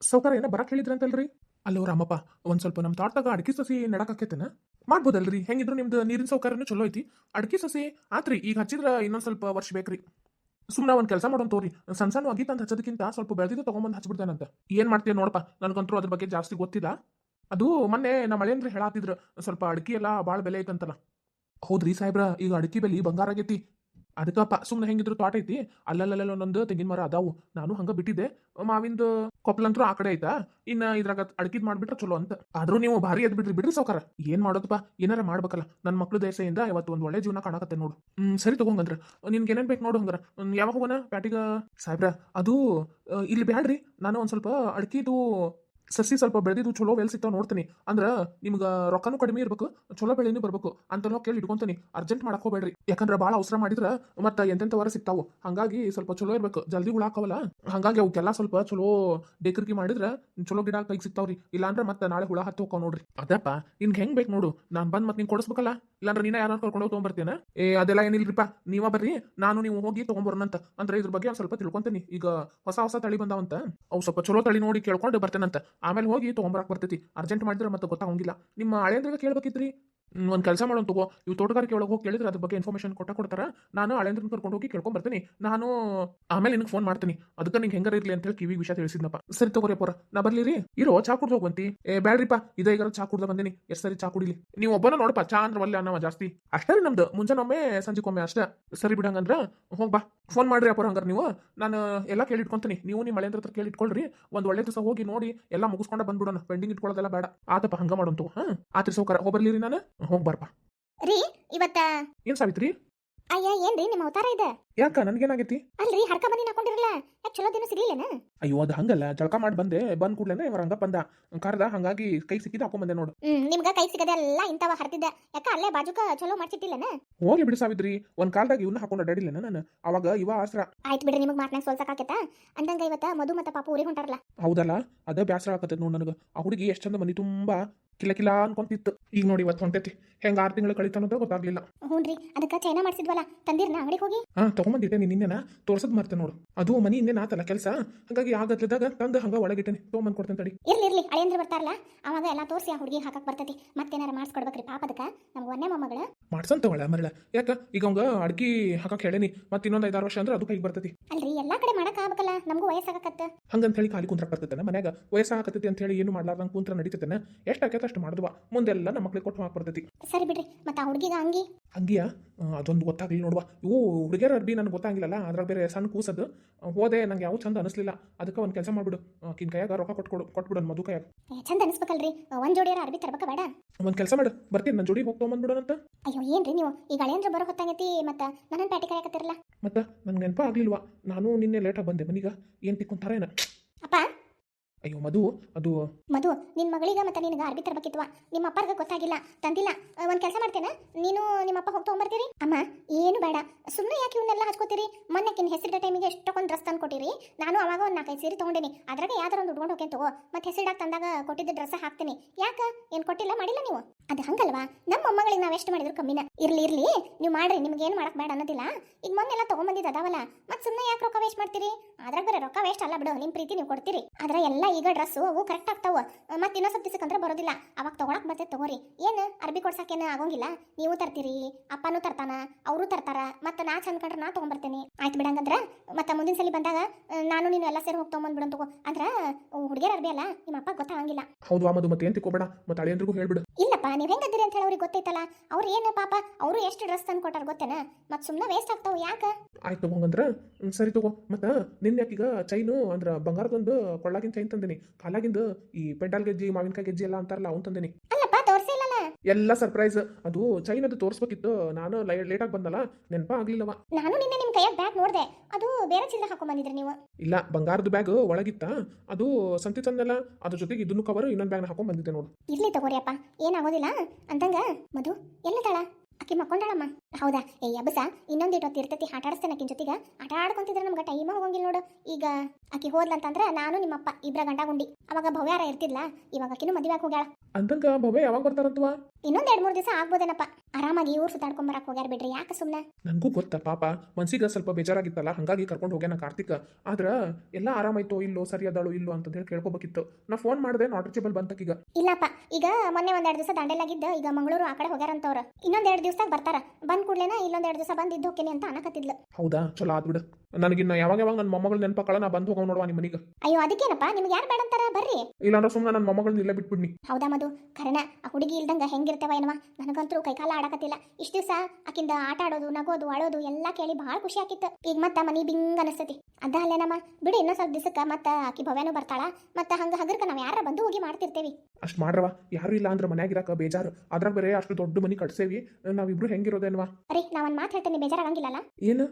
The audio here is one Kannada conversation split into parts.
ಸೌಕರ್ಯ ಏನ ಬರಕ್ ಹೇಳಿದ್ರಂತಲ್ರಿ? ಅಲ್ಲೋ ರಾಮಪ್ಪ, ಒಂದ್ ಸ್ವಲ್ಪ ನಮ್ಮ ತೋಟದಾಗ ಅಡಿಕೆ ಸಸಿ ನೆಡಕಾಕೈತೇನ ಮಾಡ್ಬೋದಲ್ರಿ, ಹೆಂಗಿದ್ರು ನಿಮ್ದು ನೀರಿನ ಸೌಕರ್ಯನೂ ಚಲೋ ಐತಿ. ಅಡಿಕೆ ಸಸಿ ಆತ್ರಿ, ಈಗ ಹಚ್ಚಿದ್ರ ಇನ್ನೊಂದ್ ಸ್ವಲ್ಪ ವರ್ಷ ಬೇಕ್ರಿ. ಸುಮ್ಮನೆ ಒಂದ್ ಕೆಲಸ ಮಾಡೋಣ ತೋರಿ ಸಣ್ಣ ಸಣ್ಣ ಅಂತ ಹಚ್ಚೋದಕ್ಕಿಂತ ಸ್ವಲ್ಪ ಬೆಳೆದಿದ್ದು ತಗೊಂಬಂದು ಹಚ್ಬಿಡ್ತೇನಂತ. ಏನ್ ಮಾಡ್ತೀಯ ನೋಡಪ್ಪ ನನ್ಗಂತೂ ಅದ್ರ ಬಗ್ಗೆ ಜಾಸ್ತಿ ಗೊತ್ತಿಲ್ಲ. ಅದು ಮೊನ್ನೆ ನಮ್ಮ ಮಳೆಯಂದ್ರೆ ಹೇಳಾತಿದ್ರು, ಸ್ವಲ್ಪ ಅಡಿಕೆ ಎಲ್ಲ ಭಾಳ ಬೆಲೆ ಐತಂತಲ್ಲ. ಹೌದ್ರಿ ಸಾಹೇಬ್ರ, ಈಗ ಅಡಿಕೆ ಬೆಲೆ ಬಂಗಾರ ಆಗೈತಿ. ಅದಕ್ಕಪ್ಪ ಸುಮ್ಮನೆ ಹೆಂಗಿದ್ರು ತೋಟ ಐತಿ ಅಲ್ಲಲ್ಲಲ್ಲ ಒಂದೊಂದು ತೆಂಗಿನ ಮರ ಅದಾವು, ನಾನು ಹಂಗ ಬಿಟ್ಟಿದ್ದೆ, ಮಾವಿಂದ ಕೊಪ್ಪಲಂತ್ರು ಆ ಕಡೆ ಐತಾ, ಇನ್ನ ಇದ್ರಾಗ ಅಡ್ಕಿದ್ ಮಾಡ್ಬಿಟ್ರೆ ಚಲೋ ಅಂತ. ಆದ್ರೂ ನೀವು ಭಾರಿ ಎದ್ ಬಿಡ್ರಿ ಬಿಡ್ರಿ ಸೌಕರ ಏನ್ ಮಾಡೋದಪ್ಪ, ಏನಾರ ಮಾಡ್ಬೇಕಲ್ಲ ನನ್ನ ಮಕ್ಳು ದಯಸೆಯಿಂದ ಇವತ್ತು ಒಂದ್ ಒಳ್ಳೆ ಜೀವನ ಕಾಣಕತ್ತೆ ನೋಡು. ಹ್ಮ್, ಸರಿ ತಗೊಂಗಂದ್ರ ನಿನ್ಗೆ ಏನೇನ್ ಬೇಕು ನೋಡು ಹಂಗಾರ. ಯಾವಾಗ ಹೋಗೋಣ, ಪ್ಯಾಟಿಗ? ಸಾಹೇಬ್ರ, ಅದು ಇಲ್ಲಿ ಬ್ಯಾಡ್ರಿ, ನಾನು ಒಂದ್ ಸ್ವಲ್ಪ ಅಡಿಕೆದು ಸಸಿ ಸ್ವಲ್ಪ ಬೆಳೆದಿದ್ದು ಚಲೋ ಬೆಲೆ ಸಿಗ್ತಾವ ನೋಡ್ತೀನಿ. ಅಂದ್ರೆ ನಿಮ್ಗೆ ರೊಕ್ಕನೂ ಕಡಿಮೆ ಇರ್ಬೇಕು, ಚಲೋ ಬೆಳೆನೂ ಬರ್ಬೇಕು ಅಂತ ಕೇಳಿ ಇಟ್ಕೊಂತೀನಿ ಅರ್ಜೆಂಟ್ ಮಾಡಕ್ ಹೋಗ್ಬೇಡ್ರಿ. ಯಾಕಂದ್ರೆ ಭಾಳ ಅವಸರ ಮಾಡಿದ್ರ ಮತ್ತೆ ಎಂತೆಂತ ವರ ಸಿಗ್ತಾವು. ಹಂಗಾಗಿ ಸ್ವಲ್ಪ ಚಲೋ ಇರ್ಬೇಕು. ಜಲ್ದಿ ಹುಳಾಕವಲ್ಲ ಹಂಗಾಗಿ ಅವಕ್ಕೆಲ್ಲ ಸ್ವಲ್ಪ ಚಲೋ ಡೇಕರ್ಗಿ ಮಾಡಿದ್ರ ಚಲೋ ಗಿಡ ಕೈಗೆ ಸಿಗ್ತಾವ್ರಿ. ಇಲ್ಲಾಂದ್ರೆ ಮತ್ತೆ ನಾಳೆ ಹುಳ ಹತ್ತಿ ಹೋಗ್ತಾವ ನೋಡ್ರಿ. ಅದಪ್ಪ ನಿನ್ಗೆ ಹೆಂಗ್ ಬೇಕು ನೋಡು. ನಾನು ಬಂದ್ ಮತ್ತೆ ನಿಂಗೆ ಕೊಡಿಸ್ಬೇಕಲ್ಲ? ಇಲ್ಲಾಂದ್ರೆ ನೀನ ಯಾರು ಕರ್ಕೊಂಡು ಹೋಗಿ ತೊಗೊಂಬರ್ತೀನ ಏ, ಅದೆಲ್ಲ ಏನಿಲ್ರಿಪ್ಪ ನೀವ ಬರ್ರಿ. ನಾನು ನೀವು ಹೋಗಿ ತೊಗೊಂಬರೋಣಂತ. ಅಂದ್ರೆ ಇದ್ರ ಬಗ್ಗೆ ಸ್ವಲ್ಪ ತಿಳ್ಕೊಂತೀನಿ. ಈಗ ಹೊಸ ಹೊಸ ತಳಿ ಬಂದಾವಂತ. ಅವು ಸ್ವಲ್ಪ ಚಲೋ ತಳಿ ನೋಡಿ ಕೇಳ್ಕೊಂಡು ಬರ್ತೇನಂತ. ಆಮೇಲೆ ಹೋಗಿ ತೊಗೊಂಬರಕ್ ಬರ್ತೈತಿ. ಅರ್ಜೆಂಟ್ ಮಾಡಿದ್ರೆ ಮತ್ತೆ ಗೊತ್ತಾಗಂಗಿಲ್ಲ. ನಿಮ್ಮ ಹಳೆಯಂದ್ರಿಗೆ ಕೇಳ್ಬೇಕಿತ್ರಿ. ಒಂದ್ ಕೆಲಸ ಮಾಡೋಣ ತಗೋ. ಇವು ತೋಟಗಾರಿಕೆ ಒಳಗೆ ಹೋಗಿ ಕೇಳಿದ್ರೆ ಅದ್ರ ಬಗ್ಗೆ ಇನ್ಫಾರ್ಮೇಶನ್ ಕೊಟ್ಟ ಕೊಡ್ತಾರ. ನಾನು ಹಳೇಂದ್ರನ್ ಕರ್ಕೊಂಡು ಹೋಗಿ ಕೇಳ್ಕೊಂಡ್ ಬರ್ತೀನಿ. ನಾನು ಆಮೇಲೆ ನಿನಗೆ ಫೋನ್ ಮಾಡ್ತೀನಿ. ಅದಕ್ಕೆ ನಿಂಗೆ ಹೆಂಗಾರ ಇರ್ಲಿ ಅಂತ ಹೇಳಿ ಕಿವಿ ವಿಷಯ ತಿಳಿಸಿದ್ನಪ್ಪ. ಸರಿ ತಗೋರಿ ಪೋರ ನಾ ಬರ್ಲಿರಿ. ಇರೋ, ಚಾ ಕುಡ್ದು ಹೋಗ್ಬಂತಿ ಏ, ಬ್ಯಾಡ್ರಿಪ್ಪ. ಇದೇ ಈಗ ಚಾ ಕುಡ್ದ ಬಂದಿನಿ. ಎಷ್ಟು ಸರಿ ಚಾ ಕುಡಿಲಿ. ನೀವು ಒಬ್ಬನ ನೋಡಪ್ಪ. ಚಾ ಅಂದ್ರೆ ಒಲ್ಲೆ ಅನ್ನವ ಜಾಸ್ತಿ. ಅಷ್ಟೇ ರೀ ನಮ್ದು. ಮುಂಜಾನೊಮ್ಮೆ, ಸಂಜೆಕೊಮ್ಮೆ ಅಷ್ಟೇ. ಸರಿ ಬಿಡಂಗಂದ್ರ ಹೋಗ್ ಬಾ. ಫೋನ್ ಮಾಡ್ರಿ ಅಪ್ಪರ ಹಂಗಾರೆ ನೀವು. ನಾನು ಎಲ್ಲ ಕೇಳಿ ಇಟ್ಕೊಂತೀನಿ ನೀವು ನಿಮ್ಮ ಮಳೆಯಂದ್ರ ಹತ್ರ ಕೇಳಿ ಇಟ್ಕೊಳ್ರಿ ಒಂದ್ ಒಳ್ಳೆ ದಿವಸ ಹೋಗಿ ನೋಡಿ ಎಲ್ಲ ಮುಗಿಸ್ಕೊಂಡ ಬಂದ್ಬಿಡೋಣ. ಪೆಂಡಿಂಗ್ ಇಟ್ಕೊಳ್ಳೋದೆಲ್ಲ ಬೇಡ. ಆತಪ್ಪ, ಹಂಗ ಮಾಡೋಂತು ಹಾ? ಆತ್ರಿ ಸೌಕರ್ಯ ಹೋಗ್ಬರ್ಲಿರಿ ನಾನು. ಹೋಗ್ ಬರ್ಪ. ರೀ ಇವತ್ತ? ಏನ್ ಸಾವಿತ್ರಿ? ಅಯ್ಯ ಏನ್ರಿ ನಿಮ್ಮ ಅವತಾರ ಇದೆ? ಯಾಕ ನನ್ಗೇನಾಗೈತಿ? ಅಲ್ರಿ ಹರ್ಕ ಬಂದಿ ಹಾಕೊಂಡಿರಲ್ಲ ಯಾಕೆ ಚಲೋ ದಿನ ಸಿಗ್ಲಿಲ್ಲನ? ಅಯ್ಯೋ ಅದು ಹಂಗಲ್ಲ. ಜಳಕ ಮಾಡಿ ಬಂದೆ. ಬಂದ್ ಕೂಡ್ಲೇನೆ ಇವ್ರ ಹಂಗ ಬಂದ. ಕರ್ದ ಹಂಗಾಗಿ ಕೈ ಸಿಕ್ಕಿದ ಹಾಕೊಂಡ್ ಬಂದೆ ನೋಡು. ಹ್ಮ್ ನಿಮ್ಗ ಕೈ ಸಿಗದೆ ಎಲ್ಲ ಇಂತವ ಹರ್ತಿದ್ದ ಯಾಕ ಅಲ್ಲೇ ಬಾಜುಕ ಚಲೋ ಮಾಡ್ಸಿಟ್ಟಿಲ್ಲನ? ಹೋಗಿ ಬಿಡಿ ಸಾವಿತ್ರಿ. ಒಂದ್ ಕಾಲದಾಗ ಇವನ್ನ ಹಾಕೊಂಡು ಅಡಾಡಿಲ್ಲ ನಾನು. ಅವಾಗ ಇವ ಆಸ್ರ. ಆಯ್ತು ಬಿಡ್ರಿ ನಿಮಗ್ ಮಾತ್ನಾಗ ಸೋಲ್ಸಕ್ಕಾಕೇತ ಅಂದಂಗ ಇವತ್ತ ಮಧು ಮತ್ತ ಪಾಪ ಊರಿಗೆ ಹೊಂಟಾರಲ್ಲ. ಹೌದಲ್ಲ? ಅದ ಬ್ಯಾಸರ ಆಗತ್ತೆ ನೋಡ್ ನನಗ. ಆ ಹುಡುಗಿ ಎಷ್ಟ್ ಚಂದ ಮನಿ ತುಂಬಾ ಕಿಲ ಕಿಲ ಅನ್ಕೊಂತಿತ್ತು. ಈಗ ನೋಡಿ ಇವತ್ತು ಹೊಂಟೈತಿ. ಹೆಂಗ ಆರು ತಿಂಗಳು ಕಳಿತಾನೋದ ಗೊತ್ತಾಗ್ಲಿಲ್ಲ. ಹ್ಞೂನ್ರಿ ಅದಕ್ಕೆ ಚೈನಾ ಮಾಡ್ಸಿದ್ವಲ್ಲ ತಂದಿರ್ನ ಅಂಗಡಿಗೆ ಹೋಗಿ? ಹಾ ತಗೊಂಬಂದಿಟ್ಟೆ ನೀನು ನಿನ್ನೆನ? ತೋರ್ಸದ್ ಮರ್ತೆ ನೋಡು. ಅದು ಮನಿ ಇನ್ನೇನ ಆತಲ್ಲ ಕೆಲಸ? ಹಂಗಾಗಿ ಆಗತ್ಲಿದ್ದಾಗ ತಂದು ಹಂಗ ಒಳಗಿಟ್ಟೇನಿ. ತೊಗೊಂಬಂದ್ ಕೊಡ್ತೇನೆ ತಡಿ. ಇರ್ಲಿ ಇರ್ಲಿ ಅಳಿಯಂದ್ರ ಬರ್ತಾರಲ್ಲ ಅವಾಗ ಎಲ್ಲ ತೋರಿಸಿ ಆ ಹುಡುಗಿ ಹಾಕಕ್ ಬರ್ತೈತಿ. ಮತ್ತೇನಾರ ಮಾಡಿಸ್ಕೊಡ್ಬೇಕ್ರಿ ಪಾಪ ಅದಕ್ಕ ನಮ್ಗೆ ಒಂದೇ ಮೊಮ್ಮಗಳ. ಮಾಡ್ಸನ್ ತಗೊಳ ಮರಳ. ಯಾಕ? ಈಗ ಅವಂಗ ಅಡ್ಗಿ ಹಾಕಕ್ ಹೇಳೇನಿ. ಮತ್ತೆ ಇನ್ನೊಂದ್ ಐದಾರು ವರ್ಷ ಅಂದ್ರೆ ಅದು ಕೈಗೆ ಬರ್ತೈತಿ. ಅಲ್ರಿ ಎಲ್ಲಾ ಕಡೆ ಮಾಡಕ್ ಆಗ್ಬೇಕಲ್ಲ ನಮಗೂ ವಯಸ್ಸಾಗತ್ತ ಹಂಗಂತ ಹೇಳಿ ಖಾಲಿ ಕುಂತ್ರ ಬರ್ತೈತೆ ಮನ್ಯಾಗ? ವಯಸ್ಸಾಗತ್ತೈತಿ ಅಂತ ಹೇಳಿ ಏನು ಮಾಡ್ಲಾರ್ದಂಗ ಕುಂತ್ರ ನಡೀತೈತೆ ಎಷ್ಟು ಆಕೈತೆ? ಅಷ್ಟು ಮಾಡಿದ್ವ. ಮುಂದೆಲ್ಲ ನಮ್ಮ ಮಕ್ಳಿಗೆ ಕೊಟ್ಟು ಹಾಕಿ ಬರ್ತೈತಿ. ಸರಿ ಬಿಡ್ರಿ ಮತ್ತೆ ಆ ಹುಡುಗಿಗ ಅಂಗಿ ಅಂಗಿಯ ಅದೊಂದು ಗೊತ್ತಾಗ್ಲಿಲ್ಲ ನೋಡುವ. ಇವು ಹುಡುಗಿಯರ ಅರ್ಬಿ ನನಗೆ ಗೊತ್ತಾಗಿಲ್ಲಲ್ಲ ಅದ್ರಾಗ ಬೇರೆ ಸಣ್ಣ ಕೂಸದು. ಹೋದೆ ನಂಗೆ ಯಾವ ಚಂದ ಅನಿಸ್ಲಿಲ್ಲ. ಅದಕ್ಕೆ ಒಂದು ಕೆಲಸ ಮಾಡ್ಬಿಡು. ಕಿನ್ ಕೈಯಾಗ ರೊಕ್ಕ ಕೊಟ್ಕೊಡು ಕೊಡು ಮಧು ಕೈಯಾಗ. ಚಂದ ಅನಿಸ್ಬೇಕಲ್ರಿ. ಒಂದ್ ಜೋಡಿಯರ ಅರ್ಬಿ ತರ್ಬೇಕ ಬೇಡ. ಒಂದು ಕೆಲಸ ಮಾಡು. ಬರ್ತೀನಿ ನನ್ನ ಜೋಡಿ ಹೋಗಿ ತೊಗೊಂಬಂದ್ಬಿಡೋಣಂತ ಅಯ್ಯೋ ಏನ್ರಿ ನೀವು? ಈಗ ಅಳೆಯಂದ್ರ ಬರೋ ಹೊತ್ತಾಗೈತಿ ಮತ್ತ ನನ್ನ ಪ್ಯಾಟಿ ಕಾಯಕತ್ತಿರಲ್ಲ ಮತ್ತೆ ನನ್ಗೆ ನೆನಪ ಆಗ್ಲಿಲ್ವಾ. ನಾನು ನಿನ್ನೆ ಲೇಟಾಗಿ ಬಂದೆ ಮನೀಗ. ಏನು ತಿಕ್ಕೊಂತಾರೇನ ಅಪ್ಪ ಅಯ್ಯೋ, ಮಧು ಅದು ಮಧು, ನಿನ್ ಮಗಳಿಗ ಮತ್ತೆ ನಿನಗ ಅರ್ಬಿ ತರಬೇಕಿತ್ತು ನಿಮ್ಮ ಅಪ್ಪರ್ಗ ಗೊತ್ತಾಗಿಲ್ಲ, ತಂದಿಲ್ಲ. ಒಂದ್ ಕೆಲಸ ಮಾಡ್ತೇನೆ? ನೀನು ನಿಮ್ಮ ಅಪ್ಪ ಹೋಗಿ ತಗೊಂಬರ್ತೀರಿ? ಅಮ್ಮ, ಏನು ಬೇಡ. ಸುಮ್ಮನೆ ಯಾಕೆ ಇವನ್ನೆಲ್ಲ ಹಚ್ಕೋತೀರಿ? ಮೊನ್ನೆ ಕಿನ್ ಹೆಸರಿಡ ಟೈಮಿಗೆ ಎಷ್ಟೊಂದು ಡ್ರೆಸ್ ತಂದು ಕೊಟ್ಟಿರಿ ನಾನು ಅವಾಗ ಒಂದು ನಾಲ್ಕೈದು ಸೀರೆ ತೊಗೊಂಡೇನಿ. ಅದ್ರಾಗ ಯಾವ್ದಾರ ಒಂದು ಉಟ್ಕೊಂಡು ಹೋಗ್ತೇನೆ ತಗೋ. ಮತ್ತೆ ಹೆಸರಿಡಾಗ ತಂದಾಗ ಕೊಟ್ಟಿದ್ದ ಡ್ರೆಸ್ ಹಾಕ್ತೀನಿ. ಯಾಕ? ಏನ್ ಕೊಟ್ಟಿಲ್ಲ, ಮಾಡಿಲ್ಲ ನೀವು? ಅದು ಹಂಗಲ್ವಾ? ನಮ್ಮ ಮೊಮ್ಮಗಳಿಗೆ ನಾವು ಎಷ್ಟು ಮಾಡಿದ್ರು ಕಮ್ಮಿನ? ಇರ್ಲಿ ಇರ್ಲಿ. ನೀವು ಮಾಡ್ರಿ, ನಿಮ್ಗೆ ಏನು ಮಾಡಕ್ ಬೇಡ ಅನ್ನೋದಿಲ್ಲ. ಈಗ ಮೊನ್ನೆಲ್ಲ ತಗೊಂಬಂದಿದ್ದು ಅದಾವಲ್ಲ. ಮತ್ತೆ ಸುಮ್ಮನೆ ಯಾಕೆ ರೊಕ್ಕ ವೇಸ್ಟ್ ಮಾಡ್ತೀರಿ? ಅದ್ರಾಗ ಬೇರೆ ರೊಕ್ಕ ವೇಸ್ಟ್ ಅಲ್ಲ ಬಿಡು. ನಿಮ್ಮ ಪ್ರೀತಿ ನೀವು ಕೊಡ್ತೀರಿ. ಆದ್ರ ಎಲ್ಲ ಈಗ ಡ್ರೆಸ್ಸು ಅವು ಕರೆಕ್ಟ್ ಆಗ್ತಾವ. ಮತ್ತೆ ಇನ್ನೊಂದು ಸ್ವಲ್ಪ ದಿವಸಕ್ಕಂದ್ರೆ ಬರೋದಿಲ್ಲ. ಅವಾಗ ತಗೊಳಕ್ ಬರ್ತೈತೆ ತಗೋರಿ. ಏನು? ಅರ್ಬಿ ಕೊಡ್ಸಕ್ಕೇನು ಆಗೋಂಗಿಲ್ಲ. ನೀವು ತರ್ತೀರಿ ಅಪ್ಪನೂ ತರ್ತಾನ ಅವರು ತರ್ತಾರ ಮತ್ತೆ ನಾ ಚಂದ ಕಂಡ್ರೆ ನಾ ಬರ್ತೀನಿ ಆಯ್ತು ಬಿಡಂಗಂದ್ರ ಮತ್ತೆ ಮುಂದಿನ ಸಲ ಬಂದಾಗ ನಾನು ನೀನು ಎಲ್ಲ ಸೇರಿ ಹೋಗಿ ತಗೊಂಬಂದ್ಬಿಡೋಣ ತಗೋ. ಅಂದ್ರ ಹುಡುಗಿಯರ ಅರ್ಬಿ ಅಲ್ಲ ನಿಮ್ಮ ಅಪ್ಪ ಗೊತ್ತಾಗಂಗಿಲ್ಲ. ಹೌದು ಆ ಮಧು ಮತ್ತೆ ಏನು ತಿಕ್ಕೋಬೇಡ ಮತ್ತೆ ಅಳಿಯಂದ್ರಿಗೂ ಹೇಳ್ಬಿಡು. ಇಲ್ಲಪ್ಪ ನೀವು ಹೆಂಗದಿರಿ ಅಂತ ಹೇಳಿ ಅವ್ರಿಗೆ ಗೊತ್ತೈತಲ್ಲ. ಅವ್ರು ಏನು ಪಾಪ ಅವರು ಎಷ್ಟು ಡ್ರೆಸ್ ತಂದು ಕೊಟ್ಟಾರ ಗೊತ್ತೇನ? ಮತ್ತೆ ಸುಮ್ಮನೆ ವೇಸ್ಟ್ ಆಗ್ತಾವ ಯಾಕ? ಆಯ್ತು ತಗೊಂಗಂದ್ರ ಸರಿ ತಗೋ. ಮತ್ತೆ ನಿನ್ನೆ ಈಗ ಚೈನು ಅಂದ್ರ ಬಂಗಾರದೊಂದು ಕೊಳ್ಳಾಗಿನ ಚೈನ್ ತಂದಿನಿ. ಕಾಲಾಗಿಂದ ಈ ಪೆಂಡಾಲ್ ಗೆಜ್ಜಿ ಮಾವಿನಕಾಯಿ ಗೆಜ್ಜಿ ಎಲ್ಲ ಅಂತಾರಲ್ಲ ಅವ್ನು ತಂದಿನಿ. ಅಲ್ಲಪ್ಪ ತೋರಿಸಿಲ್ಲಲ್ಲ ಎಲ್ಲ ಸರ್ಪ್ರೈಸ್ ಅದು ಚೈನ್ ಅದು ತೋರಿಸ್ಬೇಕಿತ್ತು. ನಾನು ಲೇಟಾಗಿ ಬಂದಲ್ಲ ನೆನಪ ಆಗ್ಲಿಲ್ಲವ. ನಾನು ನಿನ್ನೆ ನಿಮ್ಮ ಕೈಯಾಗ ಬ್ಯಾಗ್ ನೋಡಿದೆ. ಅದು ಬೇರೆ ಚಿಲ್ಲರೆ ಹಾಕೊಂಡ್ ಬಂದಿದ್ರಿ ನೀವು. ಇಲ್ಲ ಬಂಗಾರದ ಬ್ಯಾಗ್ ಒಳಗಿತ್ತ. ಅದು ಸಂತಿ ತಂದಲ್ಲ ಅದ್ರ ಜೊತೆಗೆ ಇದನ್ನು ಕವರ್ ಇನ್ನೊಂದು ಬ್ಯಾಗ್ ಹಾಕೊಂಡ್ ಬಂದಿದ್ದೆ ನೋಡು. ಇರ್ಲಿ ತಗೋರಿಯಪ್ಪ ಏನಾಗೋದಿಲ್ಲ ಅಂತಂಗ ಮಧು ಎಲ್ಲದಾಳ ಆಕಿ ಮಕ್ಕೊಂಡಾಳಮ್ಮ. ಹೌದಾ? ಏ ಅಬ್ಬಸ. ಇನ್ನೊಂದು ಇಟ್ಟು ಇರ್ತೈತಿ, ಆಟ ಆಡಿಸ್ತೇನೆ ಆಕಿನ ಜೊತೆಗೆ. ಆಟ ಆಡ್ಕೊಂತಿದ್ರೆ ನಮ್ಗೆ ಟೈಮ ಹೋಗಂಗಿಲ್ಲ ನೋಡು. ಈಗ ಆಕಿ ಹೋದ್ಲಂತಂದ್ರೆ ನಾನು ನಿಮ್ಮಪ್ಪ, ಇಬ್ರ ಗಂಡ ಗುಂಡಿ. ಅವಾಗ ಭವ್ಯಾರ ಇರ್ತಿದ್ಲಾ? ಇವಾಗ ಆಕಿನೂ ಮದುವೆ ಹೋಗ್ಯಾಳ. ಅಂತಂಗ ಭವ್ಯ ಯಾವಾಗ ಬರ್ತಾರಂತವ ಇನ್ನೊಂದ್ ಎರಡ್ ಮೂರ್ ದಿವಸ ಆಗ್ಬೋದೇನಪ್ಪ. ಆರಾಮಾಗಿ ಊರ್ ಸುತ್ತಾಡ್ಕೊಂಡ್ ಬರಕ್ ಹೋಗ್ಯಾರ ಬಿಡ್ರಿ ಯಾಕೆ ಸುಮ್ನೆ? ನನಗೂ ಗೊತ್ತ ಪಾಪ. ಮನ್ಸಿಗೆ ಸ್ವಲ್ಪ ಬೇಜಾರಾಗಿತ್ತಲ್ಲ ಹಂಗಾಗಿ ಕರ್ಕೊಂಡು ಹೋಗ್ಯಾನ ಕಾರ್ತಿಕ. ಆದ್ರೆ ಎಲ್ಲ ಆರಾಮಾಯ್ತು ಇಲ್ಲೋ ಸರಿ ಅದಾಳು ಇಲ್ಲೋ ಅಂತ ಹೇಳಿ ಕೇಳ್ಕೊಬೇಕಿತ್ತು. ನಾ ಫೋನ್ ಮಾಡಿದೆ ನಾಟ್ ರೀಚಬಲ್ ಬಂತಕೀಗ ಇಲ್ಲಪ್ಪ ಈಗ ಮೊನ್ನೆ ಒಂದ್ ಎರಡ್ ದಿವಸ ದಂಡೆಲಾಗಿದ್ದ ಈಗ ಮಂಗಳೂರು ಆ ಕಡೆ ಹೋಗ್ಯಾರಂತವ್ರ. ಇನ್ನೊಂದ್ ಎರಡ್ ದಿವಸದಾಗ ಬರ್ತಾರ. ಬಂದ್ ಕೂಡ್ಲೇನ ಇಲ್ಲೊಂದ್ ಎರಡ್ ದಿವಸ ಬಂದ್ ಇದ್ದು ಹೋಗ್ತೀನಿ ಅಂತ ಅನ್ನಕತ್ತಿದ್ಲು ಹೌದಾ? ಚಲೋ ಆದ್ಬಿಡು ನನಗಿನ್ನ ಯಾವಾಗ ಯಾವಾಗ ನನ್ನ ಮೊಮ್ಮಗಳ ನೆನಪಕ್ಕಳ ನಾ ಬಂದು ಹೋಗೋ ನೋಡುವ ನಿಮ್ಮ ಮನೆಗೆ ಅಯ್ಯೋ ಅದಕ್ಕೇನಪ್ಪ? ನಿಮ್ಗೆ ಯಾರು ಬೇಡಂತಾರ? ಬರ್ರಿ. ಇಲ್ಲಾಂದ್ರೆ ಸುಮ್ಮನೆ ನನ್ನ ಮೊಮ್ಮಗಳನ್ನ ಇಲ್ಲೇ ಬಿಟ್ಬಿಡ್ನಿ. ಹೌದಾ ಮದು ಕರಣ ಆ ಹುಡುಗಿ ಇಲ್ದಂಗ ಹೆಂಗಿರ್ತೇವ ಏನವ ನನಗಂತೂ ಕೈಕಾಲ ಆಡಕತ್ತಿಲ್ಲ. ಇಷ್ಟ ದಿವಸ ಆಕಿಂದ ಆಟ ಆಡೋದು ನಗೋದು ಅಳೋದು ಎಲ್ಲ ಕೇಳಿ ಬಹಳ ಖುಷಿ ಆಕಿತ್ತು. ಈಗ ಮತ್ತ ಮನಿ ಬಿಂಗ್ ಅನಸ್ತತಿ. ಅದ ಅಲ್ಲೇನಮ್ಮ ಬಿಡು ಇನ್ನೂ ಸ್ವಲ್ಪ ದಿವಸಕ್ಕ ಮತ್ತ ಆಕಿ ಭವ್ಯನೂ ಬರ್ತಾಳ. ಮತ್ತ ಹಂಗ ಹಗರ್ಕ ನಾವ್ ಯಾರ ಬಂದು ಹೋಗಿ ಮಾಡ್ತಿರ್ತೇವಿ. ಅಷ್ಟು ಮಾಡ್ರವ ಯಾರು ಇಲ್ಲ ಅಂದ್ರೆ ಮನ್ಯಾಗ ಇರಾಕ ಬೇಜಾರು. ಅದ್ರಾಗ ಬೇರೆ ಅಷ್ಟು ದೊಡ್ಡ ಮನಿ ಕಟ್ಸೇವಿ. ನಾವಿಬ್ರು ಹೆಂಗಿರೋದೇನ್ವಾ ಅರೆ ನಾ ಒಂದ್ ಮಾತು ಹೇಳ್ತೇನೆ ಬೇಜಾರಾಗಂಗಿಲ್ಲಲ್ಲ? ಏನು?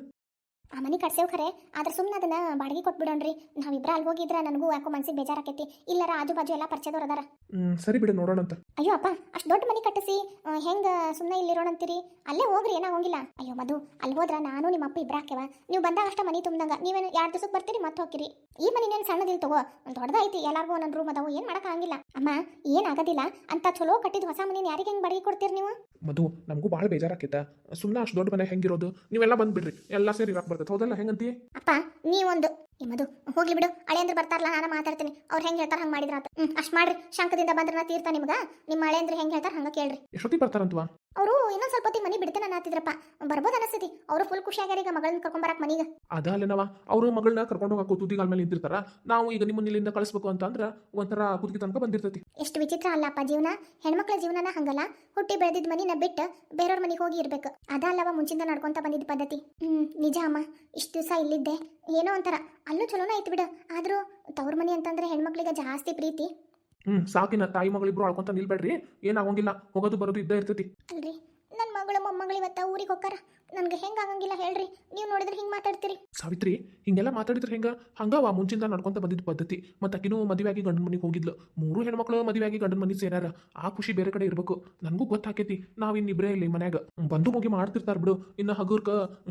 ಆ ಮನಿ ಕಟ್ಸೇವು ಖರೆ ಆದ್ರೆ ಸುಮ್ಮನೆ ಅದನ್ನ ಬಾಡಿಗೆ ಕೊಟ್ಬಿಡೋಣ್ರಿ. ನಾವಿಬ್ರ ಅಲ್ಲಿ ಹೋಗಿದ್ರ ನನಗೂ ಯಾಕೋ ಮನ್ಸಿಗೆ ಬೇಜಾರಾಕೈತಿ. ಇಲ್ಲರ ಆಜು ಬಾಜು ಎಲ್ಲ ಪರಿಚಯದವ್ರು ಅದಾರ ಹ್ಮ್, ಸರಿ ಬಿಡು ನೋಡೋಣಂತ ಅಯ್ಯೋ ಅಪ್ಪ ಅಷ್ಟು ದೊಡ್ಡ ಮನೆ ಕಟ್ಟಿಸಿ ಆ, ಹೆಂಗ ಸುಮ್ಮನೆ ಇಲ್ಲಿರೋಣ ಅಂತೀರಿ? ಅಲ್ಲೇ ಹೋಗ್ರಿ ಏನಾಗೋಂಗಿಲ್ಲ ಅಯ್ಯೋ ಮಧು ಅಲ್ಲಿ ಹೋದ್ರ ನಾನು ನಿಮ್ಮ ಅಪ್ಪ ಇಬ್ರ ಹಾಕ್ಯವ ನೀವು ಬಂದಾಗ ಅಷ್ಟ ಮನೆ ತುಂಬ್ದಂಗ. ನೀವೇನು ಎರಡು ದಿವಸಕ್ಕೆ ಬರ್ತೀರಿ ಮತ್ತೆ ಹೋಗಿರಿ ಈ ಮನೆ ನೇನು ಸಣ್ಣದಿಲ್ ತಗೋ. ದೊಡ್ಡದೈತಿ ಎಲ್ಲಾರ್ಗೂ ಒಂದೊಂದು ರೂಮ್ ಅದಾವು. ಏನು ಮಾಡೋಕ್ಕಾಗಿಲ್ಲ ಅಮ್ಮ ಏನಾಗೋದಿಲ್ಲ ಅಂತ ಚಲೋ ಕಟ್ಟಿದ ಹೊಸ ಮನೆ ಯಾರಿಗೆ ಹೆಂಗೆ ಬಾಡಿಗೆ ಕೊಡ್ತೀರಿ ನೀವು? ಮಧು ನಮಗೂ ಭಾಳ ಬೇಜಾರಾಕೈತ. ಸುಮ್ಮನೆ ಅಷ್ಟು ದೊಡ್ಡ ಮನೆ ಹೆಂಗಿರೋದು ನೀವೆಲ್ಲ ಬಂದ್ಬಿಡ್ರಿ. ಎಲ್ಲ ಸೇರಿ ಇರಾಕ್ ಬರ್ತೈತೆ ಹೌದಲ್ಲ ಹೆಂಗಂತಿ? ಅಪ್ಪ ನೀವೊಂದು. ನಿಮ್ಮದು ಹೋಗ್ಲಿ ಬಿಡು. ಅಳೆಯಂದ್ರೆ ಬರ್ತಾರಲ್ಲ ನಾನು ಮಾತಾಡ್ತೀನಿ. ಅವ್ರು ಹೆಂಗೆ ಹೇಳ್ತಾರ ಹಂಗೆ ಮಾಡಿದ್ರ ಹ್ಞೂ ಅಷ್ಟು ಮಾಡ್ರಿ. ಶಂಕದಿಂದ ಬಂದ್ರೆ ನಾ ತೀರ್ತಾ ನಿಮ್ಗೆ. ನಿಮ್ಮ ಅಳೆಯಂದ್ರೆ ಹೆಂಗೆ ಹೇಳ್ತಾರ ಹಂಗ ಕೇಳ್ರಿ. ಶ್ರುತಿ ಬರ್ತಾರಂತವಾ? ಅವರು ಇನ್ನೊಂದು ಸ್ವಲ್ಪ ಹೊತ್ತಿಗೆ ಮನೆ ಬಿಡ್ತೇನೆ ಅನ್ನತ್ತಿದ್ರಪ್ಪ. ಬರ್ಬೋದು ಅನಸ್ತಿ ಅವರು ಫುಲ್ ಖುಷಿಯಾಗ್ಯಾರ ಈಗ ಮಗಳನ್ನ ಕರ್ಕೊಂಬರಕ್ಕೆ ಮನೆಗೆ. ಅದ ಅಲ್ಲೇನವ ಅವರು ಮಗಳನ್ನ ಕರ್ಕೊಂಡು ಹೋಗಕ್ಕೆ ತುದಿಗಾಲ ಮೇಲೆ ನಿಂತಿರ್ತಾರ. ನಾವು ಈಗ ನಿಮ್ಮ ಇಲ್ಲಿಂದ ಕಳಿಸ್ಬೇಕು ಅಂತಂದ್ರೆ ಒಂಥರ ಕುದುಕಿ ತನಕ ಬಂದಿರ್ತೈತಿ. ಎಷ್ಟು ವಿಚಿತ್ರ ಅಲ್ಲಪ್ಪ ಜೀವನ. ಹೆಣ್ಮಕ್ಳ ಜೀವನನ ಹಂಗಲ್ಲ. ಹುಟ್ಟಿ ಬೆಳೆದಿದ್ದ ಮನಿನ ಬಿಟ್ಟು ಬೇರೆಯವ್ರ ಮನೆಗೆ ಹೋಗಿ ಇರ್ಬೇಕು. ಅದಲ್ಲವ ಮುಂಚಿಂದ ನಡ್ಕೊಂತ ಬಂದಿದ್ದ ಪದ್ಧತಿ. ಹ್ಮ್ ನಿಜ ಅಮ್ಮ. ಇಷ್ಟು ದಿವಸ ಇಲ್ಲಿದ್ದೆ. ಏನೋ ಒಂಥರ. ಅಲ್ಲೂ ಚಲೋನ ಐತಿ ಬಿಡು. ಆದ್ರೂ ತವ್ರ ಮನೆ ಅಂತಂದ್ರೆ ಹೆಣ್ಮಕ್ಳಿಗೆ ಜಾಸ್ತಿ ಪ್ರೀತಿ. ಹ್ಮ್ ಸಾಕಿನ ತಾಯಿ ಮಗಳಿಬ್ರು ಅಳ್ಕೊಂತ ನಿಲ್ಬೇಡ್ರಿ. ಏನಾಗಂಗಿಲ್ಲ ಹೋಗೋದು ಬರೋದು ಇದ್ದೇ ಇರ್ತೈತಿ. ಅಲ್ರಿ ನನ್ನ ಮಗಳು ಮೊಮ್ಮಗಳು ಇವತ್ತ ಊರಿಗೆ ಹೋಗ್ತಾರ ನನ್ಗೆ ಹೆಂಗ್ ಆಗಂಗಿಲ್ಲ ಹೇಳ್ರಿ. ನೀವು ನೋಡಿದ್ರೆ ಹಿಂಗ್ ಮಾತಾಡ್ತೀರಿ. ಸಾವಿತ್ರಿ ಹಿಂಗೆಲ್ಲ ಮಾತಾಡಿದ್ರೆ ಹೆಂಗ? ಹಂಗವ ಮುಂಚಿಂದ ನಡ್ಕೊಂತ ಬಂದಿದ್ದ ಪದ್ಧತಿ. ಮತ್ತೆ ಆಕಿನೂ ಮದುವೆಯಾಗಿ ಗಂಡನ ಮನೆಗೆ ಹೋಗಿದ್ಲು. ಮೂರು ಹೆಣ್ಮಕ್ಳು ಮದುವೆಯಾಗಿ ಗಂಡನ ಮನೆಗೆ ಸೇರ್ಯಾರ. ಆ ಖುಷಿ ಬೇರೆ ಕಡೆ ಇರಬೇಕು. ನನಗೂ ಗೊತ್ತಾಕೈತಿ ನಾವು ಇನ್ನಿಬ್ರೇ ಇಲ್ಲಿ ಮನ್ಯಾಗ. ಬಂದು ಹೋಗಿ ಮಾಡ್ತಿರ್ತಾರ ಬಿಡು. ಇನ್ನು ಹಗುರ್ಕ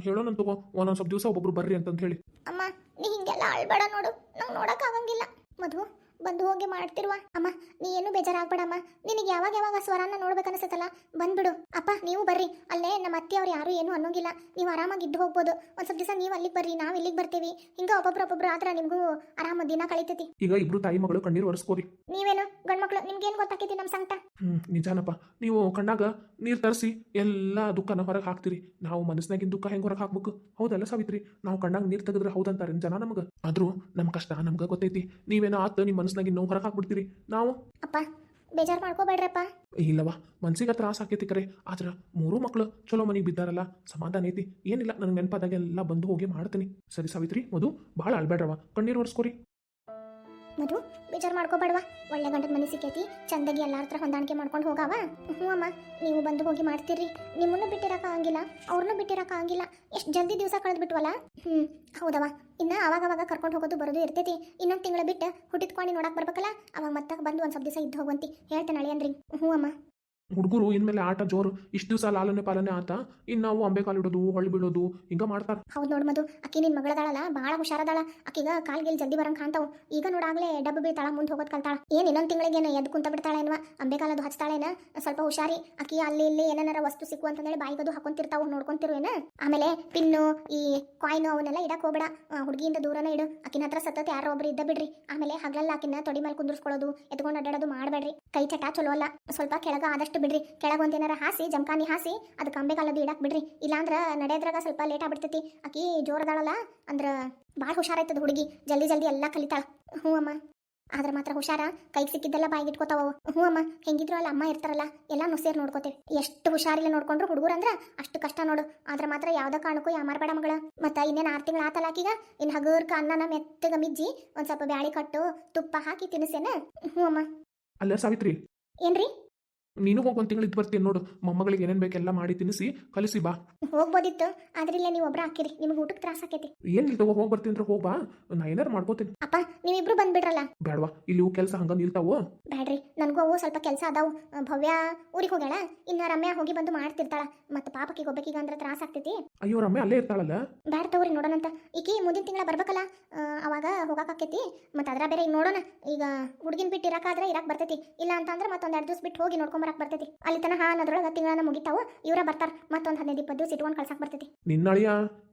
ಹೇಳೋಣ ತಗೋ ಒಂದೊಂದು ಸ್ವಲ್ಪ ದಿವಸ ಒಬ್ಬೊಬ್ರು ಬರ್ರಿ ಅಂತಂತ ಹೇಳಿ. ಅಮ್ಮ ನೀ ಹಿಂಗೆಲ್ಲ ಅಳ್ಬೇಡ ನೋಡು. ನಂಗೆ ನೋಡಕ್ ಆಗಂಗಿಲ್ಲ. ಮಧು ಬಂದು ಹೋಗಿ ಮಾಡ್ತಿರುವ. ಅಮ್ಮ ನೀ ಏನು ಬೇಜಾರಾಗ್ಬೇಡಮ್ಮ. ನಿನಗೆ ಯಾವಾಗ ಯಾವಾಗ ಸ್ವರಾನ ನೋಡ್ಬೇಕನ್ಸತ್ತಲ್ಲ ಬಂದ್ಬಿಡು. ಅಪ್ಪ ನೀವು ಬರ್ರಿ. ಅಲ್ಲೇ ನಮ್ಮ ಅತ್ತೆ ಅವ್ರು ಯಾರು ಏನು ಅನ್ನೋಂಗಿಲ್ಲ. ನೀವು ಆರಾಮಾಗಿ ಇದ್ದು ಹೋಗ್ಬೋದು. ಒಂದ್ ಸ್ವಲ್ಪ ದಿವಸ ನೀವು ಅಲ್ಲಿಗೆ ಬರ್ರಿ ನಾವು ಇಲ್ಲಿಗೆ ಬರ್ತೀವಿ. ಹಿಂಗ ಒಬ್ಬೊಬ್ರು ಒಬ್ಬೊಬ್ರು ಆದ್ರೆ ನಿಮ್ಗೂ ಆರಾಮ ದಿನ ಕಳೀತೈತಿ. ಈಗ ಇಬ್ರು ತಾಯಿ ಮಗಳು ಕಣ್ಣೀರು ಒರೆಸ್ಕೋರಿ. ನೀವೇನು ಗಂಡ್ಮಕ್ಳು ನಿಮ್ಗೇನು ಗೊತ್ತಾಕೈತಿ ನಮ್ಮ ಸಂಕಟ? ಹ್ಮ್ ನಿಜಾನಪ್ಪ. ನೀವು ಕಣ್ಣಾಗ ನೀರ್ ತರಿಸಿ ಎಲ್ಲಾ ದುಃಖನ ಹೊರಗೆ ಹಾಕ್ತಿರಿ. ನಾವು ಮನಸ್ಸಿನಾಗಿನ ದುಃಖ ಹೆಂಗ್ ಹೊರಗೆ ಹಾಕ್ಬೇಕು? ಹೌದಲ್ಲ ಸಾವಿತ್ರಿ? ನಾವು ಕಣ್ಣಾಗ ನೀರ್ ತೆಗೆದ್ರೆ ಹೌದಂತಾರೆ ಜನ ನಮಗ? ಆದ್ರೂ ನಮ್ ಕಷ್ಟ ನಮ್ಗ ಗೊತ್ತೈತಿ. ನೀವೇನೋ ಆತ ನಿಮ್ಮ ಮನಸ್ಸಿನಾಗಿನ ನೋವು ಹೊರಗೆ ಹಾಕ್ಬಿಡ್ತೀರಿ ನಾವು? ಅಪ್ಪ ಬೇಜಾರು ಮಾಡ್ಕೋಬೇಡ್ರಪ್ಪ. ಇಲ್ಲವಾ ಮನ್ಸಿಗೆ ತ್ರಾಸ ಆಕೈತಿ ಕರೆ. ಆದ್ರೆ ಮೂರು ಮಕ್ಕಳು ಚಲೋ ಮನೆಗೆ ಬಿದ್ದಾರಲ್ಲ ಸಮಾಧಾನ ಐತಿ. ಏನಿಲ್ಲ ನನಗೆ ನೆನಪಾದಾಗೆಲ್ಲ ಬಂದು ಹೋಗಿ ಮಾಡ್ತೀನಿ. ಸರಿ ಸಾವಿತ್ರಿ ಮಧು ಭಾಳ ಅಳ್ಬೇಡ್ರವ ಕಣ್ಣೀರು ಒರೆಸ್ಕೋರಿ. ಮಧು ಬೇಜಾರು ಮಾಡ್ಕೋಬೇಡವಾ? ಒಳ್ಳೆ ಗಂಡದ ಮನೆ ಸಿಕ್ಕೈತಿ, ಚಂದಾಗಿ ಎಲ್ಲಾರ ಹತ್ರ ಹೊಂದಾಣಿಕೆ ಮಾಡ್ಕೊಂಡು ಹೋಗಾವ? ಹ್ಞೂ ಅಮ್ಮ, ನೀವು ಬಂದು ಹೋಗಿ ಮಾಡ್ತೀರಿ. ನಿಮ್ಮನ್ನು ಬಿಟ್ಟಿರಕ್ಕಾಗಿಲ್ಲ ಅವ್ರನ್ನೂ ಆಗಿಲ್ಲ ಎಷ್ಟು ಜಲ್ದಿ ದಿವಸ ಕಳೆದು ಬಿಟ್ವಲ್ಲ? ಹ್ಞೂ ಹೌದವ ಇನ್ನು ಅವಾಗ ಅವಾಗ ಕರ್ಕೊಂಡು ಹೋಗೋದು ಬರೋದು ಇರ್ತೈತಿ. ಇನ್ನೊಂದು ತಿಂಗಳ ಬಿಟ್ಟು ಹುಟ್ಟಿದ್ಕೊಂಡು ನೋಡಕ್ಕೆ ಬರ್ಬೇಕಲ್ಲ? ಅವಾಗ ಮತ್ತಾಗ ಬಂದು ಒಂದು ಸ್ವಲ್ಪ ದಿವಸ ಇದ್ದು ಹೋಗುವಂತಿ. ಹೇಳ್ತೇನೆ ಅಳಿಯನ್ರಿ ಹ್ಞೂ ಅಮ್ಮ. ಹುಡುಗರು ಇನ್ಮೇಲೆ ಆಟ ಜೋರು, ಇಷ್ಟು ದಿವಸ ಲಾಲನೆ ಪಾಲನೆ ಆತ ಇನ್ನು ನಾವು ಅಂಬೆ ಕಾಲು ಇಡೋದು, ಹೊಳ್ಳಿ ಬಿಡೋದು ಹಿಂಗ ಮಾಡ್ತಾರ. ಹೌದ್ ನೋಡು ಮದು ಅಕ್ಕಿ ನಿನ್ ಮಗಳದಾಳಲ್ಲ ಬಹಳ ಹುಷಾರದಾಳ. ಅಕ್ಕಿಗ ಕಾಲ್ ಗಿಲ್ ಜಲ್ದಿ ಬರಂಗ್ ಕಾಣ್ತಾವ್. ಈಗ ನೋಡಾಗ್ಲೇ ಡಬ್ಬ ಬೀಳ್ತಾಳ, ಮುಂದೆ ಹೋಗೋದ್ ಕಲ್ತಾಳ. ಏನ್ ಇನ್ನೊಂದ್ ತಿಂಗಳಿಗೆ ಏನು ಎದ್ದು ಕುಂತ ಬಿಡ್ತಾಳೇನ್ವ ಅಂಬೆ ಕಾಲದು ಹಚ್ತಾಳೇನ? ಸ್ವಲ್ಪ ಹುಷಾರಿ. ಅಕ್ಕಿ ಅಲ್ಲಿ ಇಲ್ಲಿ ಏನಾರ ವಸ್ತು ಸಿಕ್ಕು ಅಂತಂದೇಳಿ ಬಾಯಿಗದು ಹಾಕೊಂತಿರ್ತಾವ, ನೋಡ್ಕೊಂತಿರು ಏನ? ಆಮೇಲೆ ಪಿನ್ನು, ಈ ಕಾಯಿನು ಅವನ್ನೆಲ್ಲ ಇಡಕ್ ಹೋಗ್ಬೇಡ. ಹುಡುಗಿಯಿಂದ ದೂರನ ಇಡು. ಅಕ್ಕಿನ ಹತ್ರ ಸತತ ಯಾರೋ ಒಬ್ರು ಇದ್ದ ಬಿಡ್ರಿ. ಆಮೇಲೆ ಹಗಲಲ್ಲ ಅಕ್ಕಿನ ತೊಡಿ ಮೇಲೆ ಕುಂದಿರ್ಸ್ಕೊಳ್ಳೋದು, ಎತ್ಕೊಂಡು ಅಡ್ಡಾಡೋದು ಮಾಡಬೇಡ್ರಿ. ಕೈ ಚಟ ಚಲೋ ಅಲ್ಲ. ಸ್ವಲ್ಪ ಕೆಳಗ ಆದಷ್ಟು ಬಿಡ್ರಿ. ಕೆಳಗೆ ಒಂದ್ ಏನಾರ ಹಾಸಿ ಜಮಖಾನಿ ಹಾಸಿ ಅದು ಕಂಬೆಗಾಲದ ಇಡಕ್ಕೆ ಇಡಕ್ ಬಿಡ್ರಿ. ಇಲ್ಲಾಂದ್ರ ನಡೆಯೋದ್ರಾಗ ಸ್ವಲ್ಪ ಲೇಟ್ ಆಗ್ಬಿಡ್ತೈತಿ. ಆಕಿ ಜೋರದಾಳಲ್ಲ ಅಂದ್ರ ಭಾಳ ಹುಷಾರಾಯ್ತದ ಹುಡುಗಿ. ಜಲ್ದಿ ಜಲ್ದಿ ಎಲ್ಲ ಕಲಿತಾಳ. ಹ್ಞೂ ಅಮ್ಮ. ಆದ್ರೆ ಮಾತ್ರ ಹುಷಾರ ಕೈಗೆ ಸಿಕ್ಕಿದ್ದೆಲ್ಲ ಬಾಯಿಗೆ ಇಟ್ಕೋತಾವ. ಹ್ಞೂ ಅಮ್ಮ. ಹೆಂಗಿದ್ರು ಅಲ್ಲಿ ಅಮ್ಮ ಇರ್ತಾರಲ್ಲ ಎಲ್ಲ ನುಸೇರ್ ನೋಡ್ಕೋತೇವೆ. ಎಷ್ಟು ಹುಷಾರಿಲ್ಲ ನೋಡ್ಕೊಂಡ್ರು ಹುಡುಗರು ಅಂದ್ರ ಅಷ್ಟು ಕಷ್ಟ ನೋಡು. ಆದ್ರೆ ಮಾತ್ರ ಯಾವ್ದೋ ಕಾರಣಕ್ಕೂ ಯಾಮಾರ್ಬೇಡ ಮಗಳ. ಮತ್ತ ಇನ್ನೇನು ಆರು ತಿಂಗಳು ಆತಲ್ಲ ಆಕಿಗ? ಇನ್ನು ಹಗರ್ಕ ಅನ್ನನ ಮೆತ್ತಗ ಮಿಜ್ಜಿ ಒಂದ್ ಸ್ವಲ್ಪ ಬ್ಯಾಳಿ ಕಟ್ಟು ತುಪ್ಪ ಹಾಕಿ ತಿನ್ನಿಸೇನ ಹ್ಞೂ ಅಮ್ಮ. ಅಲ್ಲ ಸಾವಿತ್ರಿ. ಏನ್ರಿ? ನೀನು ಹೋಗಿ ಒಂದು ತಿಂಗಳು ಇದ್ದು ಬರ್ತೀನಿ ನೋಡು. ಮೊಮ್ಮಗಳಿಗೆ ಏನೇನು ಬೇಕೆಲ್ಲ ಮಾಡಿ ತಿನ್ನಿಸಿ ಕಲಿಸಿ ಬಾ. ಹೋಗ್ಬೋದಿತ್ತು. ಆದ್ರೆ ಇಲ್ಲ ನೀವು ಒಬ್ರ ಹಾಕಿರಿ. ನಿಮ್ಗೆ ಊಟಕ್ಕೆ ತ್ರಾಸ ಆಕೈತಿ. ಏನಿಲ್ಲ ತಗೋ ಹೋಗಿ ಬರ್ತೀನಿ ಅಂದ್ರೆ ಹೋಗಿ ಬಾ. ನಾ ಏನಾರು ಮಾಡ್ಕೋತೀನಿ. ಅಪ್ಪ ನೀವಿಬ್ರು ಬಂದ್ಬಿಡ್ರಲ್ಲ. ಬೇಡವಾ ಇಲ್ಲಿ ಕೆಲಸ ಹಂಗ ನಿಲ್ತಾವು. ಬ್ಯಾಡ್ರಿ ನನಗೂ ಅವು ಸ್ವಲ್ಪ ಕೆಲಸ ಅದಾವು. ಭವ್ಯ ಊರಿಗೆ ಹೋಗ್ಯಾಳ. ಇನ್ನ ರಮ್ಯಾ ಹೋಗಿ ಬಂದು ಮಾಡ್ತಿರ್ತಾಳ. ಮತ್ತೆ ಪಾಪಕಿಗೆ ಒಬ್ಬಕಿಗೆ ಅಂದ್ರೆ ತ್ರಾಸ ಆಗ್ತೈತಿ. ಅಯ್ಯೋ ರಮ್ಯಾ ಅಲ್ಲೇ ಇರ್ತಾಳಲ್ಲ? ಬೇಡ ತಗೋರಿ ನೋಡೋಣಂತ. ಈಕಿ ಮುಂದಿನ ತಿಂಗಳ ಬರ್ಬೇಕಲ್ಲ? ಅವಾಗ ಅವಾಗ ಆಕೇತಿ. ಮತ್ತೆ ಅದ್ರ ಬೇರೆ ಈಗ ನೋಡೋಣ. ಈಗ ಹುಡುಗಿನ ಬಿಟ್ಟು ಇರಕ್ಕಾದ್ರೆ ಇರಕ್ ಬರ್ತೈತಿ. ಇಲ್ಲ ಅಂತಂದ್ರೆ ಮತ್ತೊಂದು ಎರಡು ದಿವಸ ಬಿಟ್ಟು ಹೋಗಿ ನೋಡ್ಕೊಂಡ್ ತೊಗೊಂಬರಕ್ ಬರ್ತೈತಿ. ಅಲ್ಲಿ ತನ ಹಾ ಅನ್ನೋದ್ರೊಳಗೆ ತಿಂಗಳನ್ನ ಮುಗಿತಾವು ಇವರ ಬರ್ತಾರ. ಮತ್ತೊಂದು ಹದಿನೈದು ಇಪ್ಪತ್ತು ದಿವಸ ಇಟ್ಕೊಂಡು ಕಳ್ಸಕ್ ಬರ್ತೈತಿ. ನಿನ್ನಳಿಯ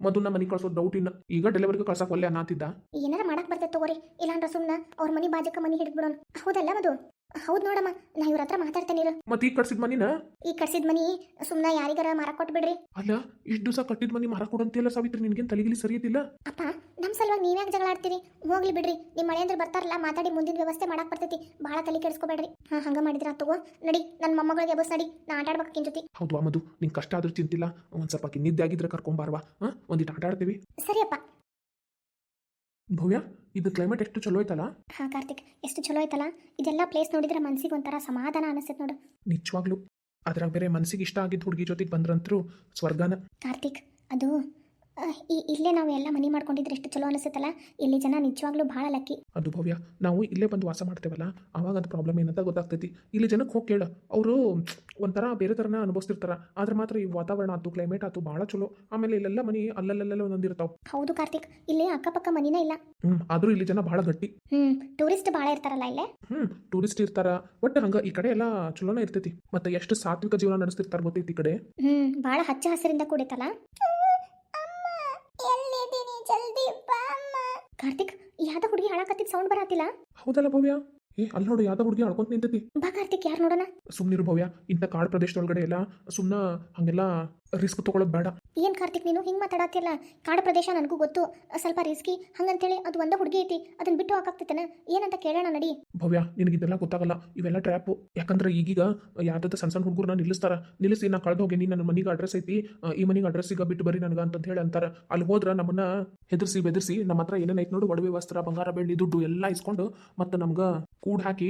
ಮಧುನ ಮನೆ ಕಳ್ಸೋದು ಡೌಟ್ ಇನ್ನ. ಈಗ ಡೆಲಿವರಿಗೆ ಕಳ್ಸಕ್ ಒಲ್ಲೆ ಅನ್ನತ್ತಿದ್ದ ಏನಾರ ಮಾಡಕ್ ಬರ್ತೈತಿ ತಗೋರಿ. ಇಲ್ಲಾಂದ್ರ ಸುಮ್ನ ಅವ್ರ ಮನಿ ಬಾಜಕ ಮನಿ ಹಿಡಿದು ಬಿಡೋಣ ಹೌದಲ್ಲ ಮದು ಹೌದು ನೋಡಮ್ಮ ನಾ ಇವ್ರ ಹತ್ರ ಮಾತಾಡ್ತೇನೆ ಇರು. ಮತ್ತೆ ಈಗ ಕಟ್ಸಿದ ಮನಿನ? ಈ ಕಟ್ಸಿದ ಮನಿ ಸುಮ್ಮನೆ ಯಾರಿಗಾರ ಮಾರಕ್ ಕೊಟ್ಬಿಡ್ರಿ. ಅಲ್ಲ ಇಷ್ಟು ದಿವಸ ಕಟ್ಟಿದ ಮನಿ ಮಾರ ಕೊಡಂತಿಲ್ಲ ಸಾವಿತ್ರಿ ನಿನ್ಗೇನ್ ತಲೆಗಿಲಿ ಸರಿ ಐತಿಲ್ಲ ಅಪ್ಪ ನಮ್ಮ ಸಲುವಾಗಿ ನೀವ್ಯಾಕೆ ಜಗಳ ಆಡ್ತೀರಿ? ಹೋಗ್ಲಿ ಬಿಡ್ರಿ ನಿಮ್ಮ ಮಳೆ ಅಂದ್ರೆ ಬರ್ತಾರಲ್ಲ ಮಾತಾಡಿ ಮುಂದಿನ ವ್ಯವಸ್ಥೆ ಮಾಡಕ್ ಬರ್ತೈತಿ. ಬಹಳ ತಲೆ ಕೆಡಿಸ್ಕೋಬೇಡ್ರಿ. ಹಾ ಹಂಗ ಮಾಡಿದ್ರ ತಗೋ. ನಡಿ ನನ್ನ ಮೊಮ್ಮಗಳಿಗೆ ಬಸ್ ನಡಿ ನಾ ಆಟ ಕಿನ್ ಜೊತೆ. ಹೌದು ಮಧು ನಿನ್ ಕಷ್ಟ ಆದ್ರೂ ಚಿಂತಿಲ್ಲ ಒಂದ್ ಸ್ವಲ್ಪ ನಿದ್ದೆ ಆಗಿದ್ರೆ ಕರ್ಕೊಂಬಾರ್ವಾ? ಹಾ ಒಂದಿಟ್ಟು ಆಟ ಆಡ್ತೀವಿ ಸರಿಯಪ್ಪ. ಭವ್ಯ ಇದು ಕ್ಲೈಮೇಟ್ ಎಷ್ಟು ಚಲೋ ಐತಲ್ಲ ಹಾ ಕಾರ್ತಿಕ್ ಎಷ್ಟು ಚಲೋ ಐತಲ್ಲ ಇದೆಲ್ಲ ಪ್ಲೇಸ್ ನೋಡಿದ್ರೆ ಮನ್ಸಿಗೆ ಒಂಥರ ಸಮಾಧಾನ ಅನಿಸುತ್ತೆ ನೋಡು. ನಿಜವಾಗ್ಲು. ಅದ್ರಾಗ ಬೇರೆ ಮನ್ಸಿಗೆ ಇಷ್ಟ ಆಗಿದ್ದ ಹುಡುಗಿ ಜೊತೆಗೆ ಬಂದ್ರಂತರೂ ಸ್ವರ್ಗನ. ಕಾರ್ತಿಕ್ ಅದು ಈ ಇಲ್ಲೇ ನಾವು ಎಲ್ಲ ಮನಿ ಮಾಡ್ಕೊಂಡಿದ್ರೆ ಎಷ್ಟು ಚಲೋ ಅನಿಸುತ್ತಲ್ಲ? ಇಲ್ಲಿ ಜನ ನಿಜವಾಗ್ಲೂ ಭಾಳ ಲಕ್ಕಿ ಅದು ಭವ್ಯ ನಾವು ಇಲ್ಲೇ ಬಂದು ವಾಸ ಮಾಡ್ತೇವಲ್ಲ? ಅವಾಗ ಅದು ಪ್ರಾಬ್ಲಮ್ ಏನಂತ ಗೊತ್ತಾಗ್ತೈತಿ. ಇಲ್ಲಿ ಜನಕ್ಕೆ ಹೋಗಿ ಕೇಳ. ಅವರು ಒಂಥರ ಬೇರೆ ಥರನ ಅನುಭವಿಸ್ತಿರ್ತಾರ. ಆದ್ರೆ ಮಾತ್ರ ಈ ವಾತಾವರಣ ಆತು ಕ್ಲೈಮೇಟ್ ಆತು ಭಾಳ ಚಲೋ. ಆಮೇಲೆ ಇಲ್ಲೆಲ್ಲ ಮನಿ ಅಲ್ಲಲ್ಲೆಲ್ಲ ಒಂದೊಂದು ಇರ್ತಾವ. ಹೌದು ಕಾರ್ತಿಕ್ ಇಲ್ಲಿ ಅಕ್ಕಪಕ್ಕ ಮನಿನೇ ಇಲ್ಲ. ಹ್ಮ್ ಆದ್ರೂ ಇಲ್ಲಿ ಜನ ಭಾಳ ಗಟ್ಟಿ. ಹ್ಮ್ ಟೂರಿಸ್ಟ್ ಭಾಳ ಇರ್ತಾರಲ್ಲ ಇಲ್ಲೇ? ಹ್ಮ್ ಟೂರಿಸ್ಟ್ ಇರ್ತಾರ. ಒಟ್ಟು ಹಂಗ ಈ ಕಡೆ ಎಲ್ಲ ಚಲೋನ ಇರ್ತೈತಿ. ಮತ್ತೆ ಎಷ್ಟು ಸಾತ್ವಿಕ ಜೀವನ ನಡೆಸ್ತಿರ್ತಾರ ಗೊತ್ತೈತಿ ಈ ಕಡೆ? ಹ್ಮ್ ಭಾಳ ಹಚ್ಚ ಹಸಿರಿಂದ ಕೂಡಿತಲ್ಲ ಜಲ್ದಿ ಕಾರ್ತಿಕ್ ಯಾವ್ದ ಹುಡುಗಿ ಹಾಳಾಕತ್ತಿದ್ ಸೌಂಡ್ ಬರತ್ತಿಲ್ಲ ಹೌದಲ್ಲ ಭವ್ಯ? ಏ ಅಲ್ಲಿ ನೋಡು ಯಾವ್ದೋ ಹುಡುಗಿ ಅಳ್ಕೊಂತ ನಿಂತೈತಿ ಬಾ ಕಾರ್ತಿಕ್ ಯಾರು ನೋಡೋಣ? ಸುಮ್ನಿರು ಭವ್ಯ ಇಂಥ ಕಾಡು ಪ್ರದೇಶದೊಳಗಡೆ ಎಲ್ಲ ಸುಮ್ಮನೆ ಹಂಗೆಲ್ಲ ರಿಸ್ಕ್ ತಗೊಳ್ಳೋದು ಬೇಡ. ಏನ್ ಕಾರ್ತಿಕ್ ನೀನು? ಹಿಂಗ್ ಮಾತಾಡತ್ತಿಲ್ಲ ಕಾಡು ಪ್ರದೇಶ ನನಗೂ ಗೊತ್ತು. ಸ್ವಲ್ಪ ರಿಸ್ಕಿ ಹಂಗಂತೇಳಿ ಅದು ಒಂದ ಹುಡುಗಿ ಐತಿ. ಅದನ್ನ ಬಿಟ್ಟು ಹಾಕಾಗ್ತೈತನ? ಏನಂತ ಕೇಳೋಣ ನಡಿ. ಭವ್ಯ ನಿನಗೆ ಇದೆಲ್ಲ ಗೊತ್ತಾಗಲ್ಲ. ಇವೆಲ್ಲ ಟ್ರ್ಯಾಪ್ ಯಾಕಂದ್ರೆ ಈಗೀಗ ಯಾವ್ದಾದ್ರು ಸಣ್ಣ ಸಣ್ಣ ಹುಡುಗರನ್ನ ನಿಲ್ಲಿಸ್ತಾರ. ನಿಲ್ಲಿಸಿ ನಾ ಕಳೆದು ಹೋಗಿ ನನ್ನ ಮನೆಗೆ ಅಡ್ರೆಸ್ ಐತಿ. ಈ ಮನೆಗೆ ಅಡ್ರೆಸ್ ಈಗ ಬಿಟ್ಟು ಬರ್ರಿ ನನಗೆ ಅಂತ ಹೇಳಿ ಅಂತಾರ. ಅಲ್ಲಿ ಹೋದ್ರ ನಮ್ಮನ್ನ ಹೆದರ್ಸಿ ಬೆದರ್ಸಿ ನಮ್ಮ ಹತ್ರ ಏನೇನು ಐತೆ ನೋಡು. ಒಡವೆ ವಸ್ತ್ರ ಬಂಗಾರ ಬೆಳ್ಳಿ ದುಡ್ಡು ಎಲ್ಲ ಇಸ್ಕೊಂಡು ಮತ್ತೆ ನಮ್ಗೆ ಕೂಡ್ ಹಾಕಿ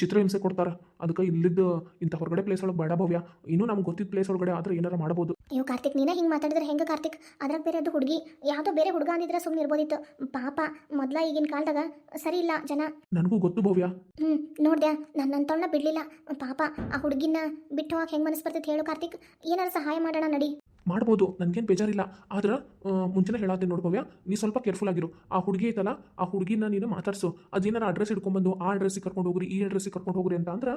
ಚಿತ್ರಹಿಂಸೆ ಕೊಡ್ತಾರ. ಅದಕ್ಕೆ ಇಲ್ಲಿದ್ದ ಇಂಥ ಹೊರಗಡೆ ಪ್ಲೇಸ್ ಒಳಗೆ ಬೇಡ ಭವ್ಯ. ಇನ್ನೂ ನಮ್ಗೆ ಗೊತ್ತಿದ್ದ ಪ್ಲೇಸ್ ಒಳಗಡೆ ಆದ್ರೆ ಏನಾರ ಮಾಡ್ಬೋದು. ಅಯ್ಯೋ ಕಾರ್ತಿಕ್ ನೀನೇ ಹಿಂಗೆ ಮಾತಾಡಿದ್ರೆ ಹೆಂಗೆ ಕಾರ್ತಿಕ್? ಅದ್ರಾಗ ಬೇರೆ ಅದು ಹುಡುಗಿ ಯಾವುದೋ ಬೇರೆ ಹುಡುಗ ಅಂದಿದ್ರೆ ಸುಮ್ಮನೆ ಇರ್ಬೋದಿತ್ತು. ಪಾಪ ಮೊದ್ಲ ಈಗಿನ ಕಾಲದಾಗ ಸರಿ ಇಲ್ಲ ಜನ. ನನಗೂ ಗೊತ್ತು ಭವ್ಯ. ಹ್ಞೂ ನೋಡ್ದೆ ನನ್ನ ತೊಣ್ಣ ಬಿಡಲಿಲ್ಲ. ಪಾಪ ಆ ಹುಡುಗಿನ ಬಿಟ್ಟು ಹೋಗಕ್ಕೆ ಹೆಂಗೆ ಮನಸ್ಸು ಬರ್ತೈತೆ ಹೇಳು ಕಾರ್ತಿಕ್. ಏನಾರ ಸಹಾಯ ಮಾಡೋಣ ನಡಿ. ಮಾಡ್ಬೋದು. ನನಗೇನು ಬೇಜಾರಿಲ್ಲ. ಆದ್ರೆ ಮುಂಚೆನೇ ಹೇಳಾತೀನಿ ನೋಡು ಭವ್ಯ, ನೀ ಸ್ವಲ್ಪ ಕೇರ್ಫುಲ್ ಆಗಿರು. ಆ ಹುಡುಗಿ ಐತಲ್ಲ, ಆ ಹುಡುಗಿನ ನೀನು ಮಾತಾಡ್ಸು. ಅದೇನಾರ ಅಡ್ರೆಸ್ ಇಟ್ಕೊಂಡ್ಬಂದು ಆ ಅಡ್ರೆಸ್ಸಿಗೆ ಕರ್ಕೊಂಡು ಹೋಗ್ರಿ, ಈ ಅಡ್ರೆಸ್ಸಿಗೆ ಕರ್ಕೊಂಡು ಹೋಗ್ರಿ ಅಂತ ಅಂದ್ರೆ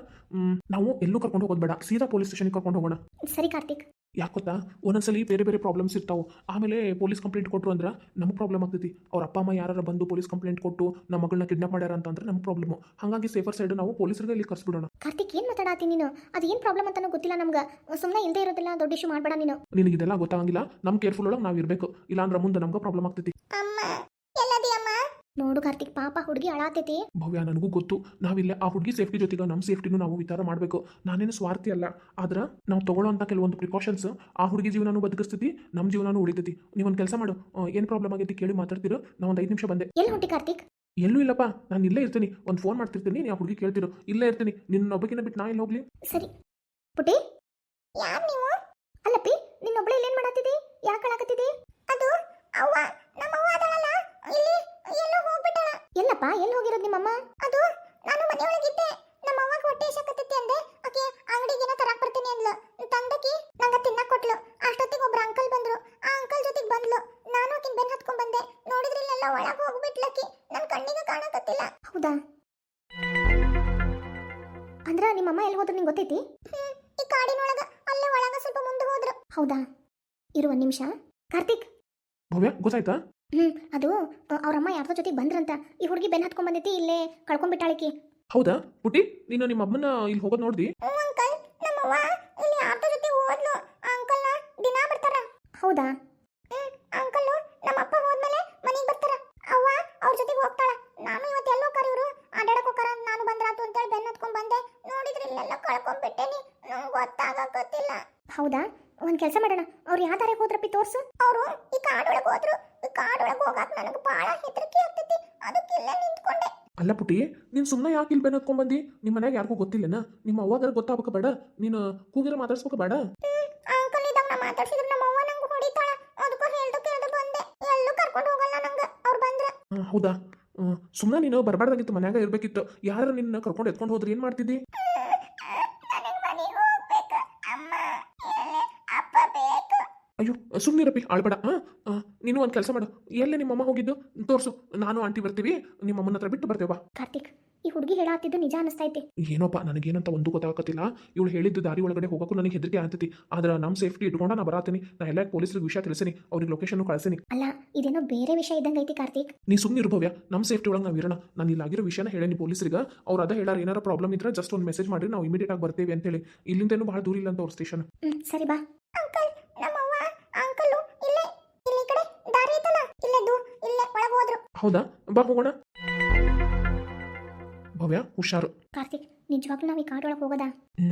ನಾವು ಎಲ್ಲೂ ಕರ್ಕೊಂಡು ಹೋಗೋದು ಬೇಡ. ಸೀದಾ ಪೊಲೀಸ್ ಸ್ಟೇಷನ್ಗೆ ಕರ್ಕೊಂಡು ಹೋಗೋಣ. ಸರಿ ಕಾರ್ತಿಕ್. ಯಾಕೆ ಗೊತ್ತಾ ಒಂದೊಂದ್ಸಲಿ ಬೇರೆ ಬೇರೆ ಪ್ರಾಬ್ಲಮ್ಸ್ ಇರ್ತಾವೆ. ಆಮೇಲೆ ಪೊಲೀಸ್ ಕಂಪ್ಲೇಂಟ್ ಕೊಟ್ಟರು ಅಂದ್ರೆ ನಮಗೆ ಪ್ರಾಬ್ಲಮ್ ಆಗ್ತೈತಿ. ಅವ್ರ ಅಪ್ಪ ಅಮ್ಮ ಯಾರು ಬಂದು ಪೊಲೀಸ್ ಕಂಪ್ಲೇಂಟ್ ಕೊಟ್ಟು ನಮ್ಮ ಮಗಳನ್ನ ಕಿಡ್ನಾಪ್ ಮಾಡ್ಯಾರ ಅಂತಂದ್ರೆ ನಮ್ಗೆ ಪ್ರಾಬ್ಲಮ್ ಹಾಗಾಗಿ ಸೇಫರ್ ಸೈಡ್ ನಾವು ಪೊಲೀಸರಿಗೆ ಇಲ್ಲಿ ಕರ್ಸ್ಬಿಡೋಣ. ಕಾರ್ತಿಕ್ ಏನು ಮಾತಾಡತ್ತೀನಿ ನೀನು? ಅದು ಏನು ಪ್ರಾಬ್ಲಮ್ ಅಂತಾನೂ ಗೊತ್ತಿಲ್ಲ ನಮ್ಗೆ. ಸುಮ್ಮನೆ ಇಲ್ಲದೆ ಇರೋದಿಲ್ಲ ದೊಡ್ಡ ಇಶ್ಯೂ ಮಾಡಬೇಡ ನೀನು. ನಿನಗೆ ಇದೆಲ್ಲ ಗೊತ್ತಾಗಂಗಿಲ್ಲ. ನಮ್ಮ ಕೇರ್ಫುಲ್ ಒಳಗೆ ನಾವು ಇರಬೇಕು. ಇಲ್ಲಾಂದ್ರೆ ಮುಂದೆ ನಮ್ಗೆ ಪ್ರಾಬ್ಲಮ್ ಆಗ್ತೈತಿ. ಅಮ್ಮ! ನೋಡು ಕಾರ್ತಿಕ್ ಪಾಪ ಹುಡುಗಿ ಅಳಾತೈತಿ. ಭವ್ಯ ನನಗೂ ಗೊತ್ತು. ನಾವಿಲ್ಲ ಆ ಹುಡುಗಿ ಸೇಫ್ಟಿ ಜೊತೆಗೆ ನಮ್ಮ ಸೇಫ್ಟಿನೂ ನಾವು ವಿಚಾರ ಮಾಡಬೇಕು. ನಾನೇನು ಸ್ವಾರ್ಥಿ ಅಲ್ಲ. ಆದ್ರೆ ನಾವು ತಗೊಳ್ಳೋಂಥ ಕೆಲವೊಂದು ಪ್ರಿಕಾಷನ್ಸ್ ಆ ಹುಡುಗಿ ಜೀವನನೂ ಬದುಕಿಸ್ತೈತಿ ನಮ್ಮ ಜೀವನನೂ ಉಳಿತೈತಿ. ನೀವೊಂದು ಕೆಲಸ ಮಾಡು. ಏನು ಪ್ರಾಬ್ಲಮ್ ಆಗೈತಿ ಕೇಳಿ ಮಾತಾಡ್ತಿರೋ. ನಾ ಒಂದು ಐದು ನಿಮಿಷ ಬಂದೆ. ಎಲ್ಲಿ ಹುಟ್ಟಿ ಕಾರ್ತಿಕ್? ಎಲ್ಲೂ ಇಲ್ಲಪ್ಪ. ನಾನು ಇಲ್ಲೇ ಇರ್ತೀನಿ. ಒಂದು ಫೋನ್ ಮಾಡ್ತಿರ್ತೀನಿ ನೀವು ಆ ಹುಡುಗಿ ಕೇಳ್ತಿರೋ. ಇಲ್ಲೇ ಇರ್ತೀನಿ. ನಿನ್ನ ಒಬ್ಬಕಿನ ಬಿಟ್ಟು ನಾ ಇಲ್ಲಿ ಹೋಗ್ಲಿ? ಸರಿ. ಪುಟಿ ಯಾರು ನೀವು? ಅಲ್ಲಪ್ಪಿ ನಿನ್ನೊಬ್ಳೆ ಇಲ್ಲೇನ್ ಮಾಡತ್ತಿದ್ದಿ ಯಾಕೆ ಅಳಕತ್ತಿದಿ ಅದು ಅವ್ವ. ನಮ್ಮವ್ವ ಅದಳಲ್ಲ ಇಲ್ಲಿ ಎಲ್ಲೋ ಹೋಗ್ಬಿಟ್ಟಳ. ಎಲ್ಲಪ್ಪ ಎಲ್ಲಿ ಹೋಗಿರೋದು ನಿಮ್ಮಮ್ಮ? ಅದು ನಾನು ಮನೆಯೊಳಗಿದ್ದೆ. ನಮ್ಮ ಅವ್ವಾಗ ಹೊಟ್ಟೆ ಎಸಕತ್ತೈತಿ ಅಂದೆ. ಆಕೆ ಅಂಗಡಿಗೆ ಏನೋ ತರಕ್ ಬರ್ತೀನಿ ಅಂದ್ಲು. ತಂದಕಿ ನಂಗ ತಿನ್ನಕ್ ಕೊಟ್ಲು. ಅಷ್ಟೊತ್ತಿಗೆ ಒಬ್ರು ಅಂಕಲ್ ಬಂದ್ರು. ಆ ಅಂಕಲ್ ಜೊತೆಗೆ ಬಂದ್ಲು. ನಾನು ಆಕಿನ ಬೆನ್ ಹತ್ಕೊಂಡ್ ಬಂದೆ. ನೋಡಿದ್ರೆ ಇಲ್ಲೆಲ್ಲ ಒಳಗೆ ಹೋಗ್ಬಿಟ್ಲಕಿ ನನ್ನ ಕಣ್ಣಿಗೆ ಕಾಣಕತ್ತಿಲ್ಲ. ಹೌದಾ? ಅಂದ್ರ ನಿಮ್ಮಮ್ಮ ಎಲ್ಲಿ ಹೋದ್ರು ನಿಂಗೆ ಗೊತ್ತೈತಿ? ಈ ಕಾಡಿನೊಳಗ. ಅಲ್ಲೇ ಒಳಗ ಸ್ವಲ್ಪ ಮುಂದೆ ಹೋದ್ರು. ಹೌದಾ? ಇರುವ ಒಂದ್ ನಿಮಿಷ. ಕಾರ್ತಿಕ್. ಭವ್ಯ ಗೊತ್ತಾಯ್ತಾ? ಹ್ಮ್ ಅದು ಅವರಮ್ಮ ಯಾರ್ದೋ ಜೊತೆ ಬಂದ್ರಂತ. ಈ ಹುಡುಗಿ ಬೆನ್ ಹತ್ಕೊಂಡ್ ಬಂದೈತಿ ಇಲ್ಲೇ ಕಳ್ಕೊಂಡ್ಬಿಟ್ಟಾಳಿಕಿ. ಹೌದಾ? ಪುಟಿ ನೀನು ನಿಮ್ಮ ಅಮ್ಮನ ಇಲ್ಲಿ ಹೋಗೋದು ನೋಡ್ದಿ? ಅಂಕಲ್ ನಮ್ಮವ್ವ ಇಲ್ಲಿ ಯಾರ್ದೋ ಜೊತೆ ಹೋದ್ಲು. ಅಂಕಲ್ ದಿನಾ ಬರ್ತಾರ. ಹೌದಾ? ಅಂಕಲ್ ನಮ್ಮ ಅಪ್ಪ ಹೋದ್ಮೇಲೆ ಮನೆಗೆ ಬರ್ತಾರ. ಅವ್ವ ಅವ್ರ ಜೊತೆಗೆ ಹೋಗ್ತಾಳ. ನಾನು ಇವತ್ತು ಎಲ್ಲೋ ಕರೆಯವರು ಆಡಾಡಕ್ ಹೋಗಾರ ನಾನು ಬಂದ್ರಾತು ಅಂತೇಳಿ ಬೆನ್ನ ಹತ್ಕೊಂಡ್ ಬಂದೆ. ನೋಡಿದ್ರೆ ಇಲ್ಲೆಲ್ಲ ಕಳ್ಕೊಂಡ್ಬಿಟ್ಟೇನಿ. ನಂಗೆ ಗೊತ್ತಾಗಕತ್ತಿಲ್ಲ. ಹೌದಾ? ಒಂದ್ ಕೆಲಸ ಮಾಡೋಣ. ಅವ್ರು ಯಾವ ದಾರಿಗೆ ಹೋದ್ರಪ್ಪಿ ತೋರ್ಸು? ಅವರು ಈ ಕಾಡೊಳಗೆ ಹೋದ್ರು. ಕಾಡೊಳಗೆ ಹೋಗಾಕ ನನಗೆ ಬಹಳ ಹೆದರಿಕೆ ಆಗ್ತೈತಿ. ಅದಕ್ಕೆ ಇಲ್ಲೇ ನಿಂತ್ಕೊಂಡೆ. ಅಲ್ಲ ಪುಟಿ ನೀನು ಸುಮ್ಮನೆ ಯಾಕೆ ಇಲ್ಲಿ ಬೆನ್ ಬಂದಿ? ನಿಮ್ಮ ಮನ್ಯಾಗ ಯಾರಿಗೂ ಗೊತ್ತಿಲ್ಲನ? ನಿಮ್ಮ ಅವ್ವಾದ್ರ ಗೊತ್ತಾಗಬೇಕು ಬೇಡ. ನೀನು ಕೂಗಿರ ಮಾತಾಡ್ಸ್ಬೇಕು ಬೇಡ. ಅಂಕಲ್ ಇದಾಗ ನಾ ಮಾತಾಡ್ಸಿದ್ರೆ ನಮ್ಮ ಅವ್ವ ನಂಗೆ ಹೊಡಿತಾಳ. ಅದಕ್ಕೂ ಹೇಳ್ದು ಕೇಳ್ದು ಬಂದೆ. ಎಲ್ಲೂ ಕರ್ಕೊಂಡು ಹೋಗಲ್ಲ ನಂಗೆ ಅವ್ರು ಬಂದ್ರೆ. ಹೌದಾ? ಸುಮ್ಮನೆ ನೀನು ಬರಬಾರ್ದಾಗಿತ್ತು ಮನ್ಯಾಗ ಇರ್ಬೇಕಿತ್ತು. ಯಾರು ನಿನ್ನ ಕರ್ಕೊಂಡು ಎತ್ಕೊಂಡು ಹೋದ್ರೆ ಏನು ಮಾಡ್ತಿದ್ದಿ ನನಗೆ ಮನೆಗೆ ಹೋಗ್ಬೇಕು ಅಮ್ಮ ಅಪ್ಪ ಬೇಕು ಅಯ್ಯೋ ಸುಮ್ಮನಿರಪ್ಪಿ ಆಳ್ಬೇಡ. ಹಾಂ ನೀನು ಒಂದು ಕೆಲಸ ಮಾಡು. ಎಲ್ಲೇ ನಿಮ್ಮಮ್ಮ ಹೋಗಿದ್ದು? ತೋರಿಸು. ನಾನು ಆಂಟಿ ಬರ್ತೀವಿ. ನಿಮ್ಮಮ್ಮನ ಹತ್ರ ಬಿಟ್ಟು ಬರ್ತೇವಾ ಕಾರ್ತಿಕ್ ಈ ಹುಡುಗಿ ಹೇಳಾತಿದ್ದು ನಿಜ ಅನಿಸ್ತೈತಿ. ಏನೋಪ್ಪ ನನಗೇನಂತ ಒಂದು ಗೊತ್ತಾಗತ್ತಿಲ್ಲ ಇವಳು ಹೇಳಿದ್ದು ದಾರಿ ಒಳಗಡೆ ಹೋಗೋಕ್ಕೂ ನನಗೆ ಹೆದರಿಕೆ ಆಗ್ತೈತಿ. ಆದ್ರೆ ನಮ್ಮ ಸೇಫ್ಟಿ ಇಟ್ಕೊಂಡ ನಾ ಬರಾತೀನಿ. ನಾ ಎಲ್ಲ ಪೊಲೀಸರಿಗೆ ವಿಷಯ ತಿಳಿಸಿನಿ. ಅವ್ರಿಗೆ ಲೊಕೇಶನ್ ಕಳಿಸಿನಿ. ಅಲ್ಲ ಇದೇನೋ ಬೇರೆ ವಿಷಯ ಇದ್ದಂಗೆ ಐತಿ ಕಾರ್ತಿಕ್. ನೀ ಸುಮ್ಮನೆ ಇರ್ಭವ್ಯ ನಮ್ಮ ಸೇಫ್ಟಿ ಒಳಗೆ ನಾವು ಇರೋಣ. ನಾನು ಇಲ್ಲಾಗಿರೋ ವಿಷಯನ ಹೇಳೇನಿ ಪೊಲೀಸರಿಗೆ. ಅವ್ರು ಅದ ಹೇಳಾರ ಏನಾರ ಪ್ರಾಬ್ಲಮ್ ಇದ್ರೆ ಜಸ್ಟ್ ಒಂದು ಮೆಸೇಜ್ ಮಾಡಿ ನಾವು ಇಮಿಡಿಯೇಟ್ ಆಗಿ ಬರ್ತೇವೆ ಅಂತೇಳಿ. ಇಲ್ಲಿಂದೇನು ಭಾಳ ದೂರ ಇಲ್ಲ ಅಂತ ಅವ್ರ ಸ್ಟೇಷನ್ ಸರಿ ಬಾ. ಒಳಗೆ ಹೋದ್ರು. ಹೌದಾ? ಬಾ ಹೋಗೋಣ. ಭವ್ಯ ಹುಷಾರು. ಕಾರ್ತಿಕ್ ನಿಜವಾಗ್ಲೂ ನಾವು ಈ ಕಾಡ್ ಒಳಗೆ ಹೋಗೋದಾ?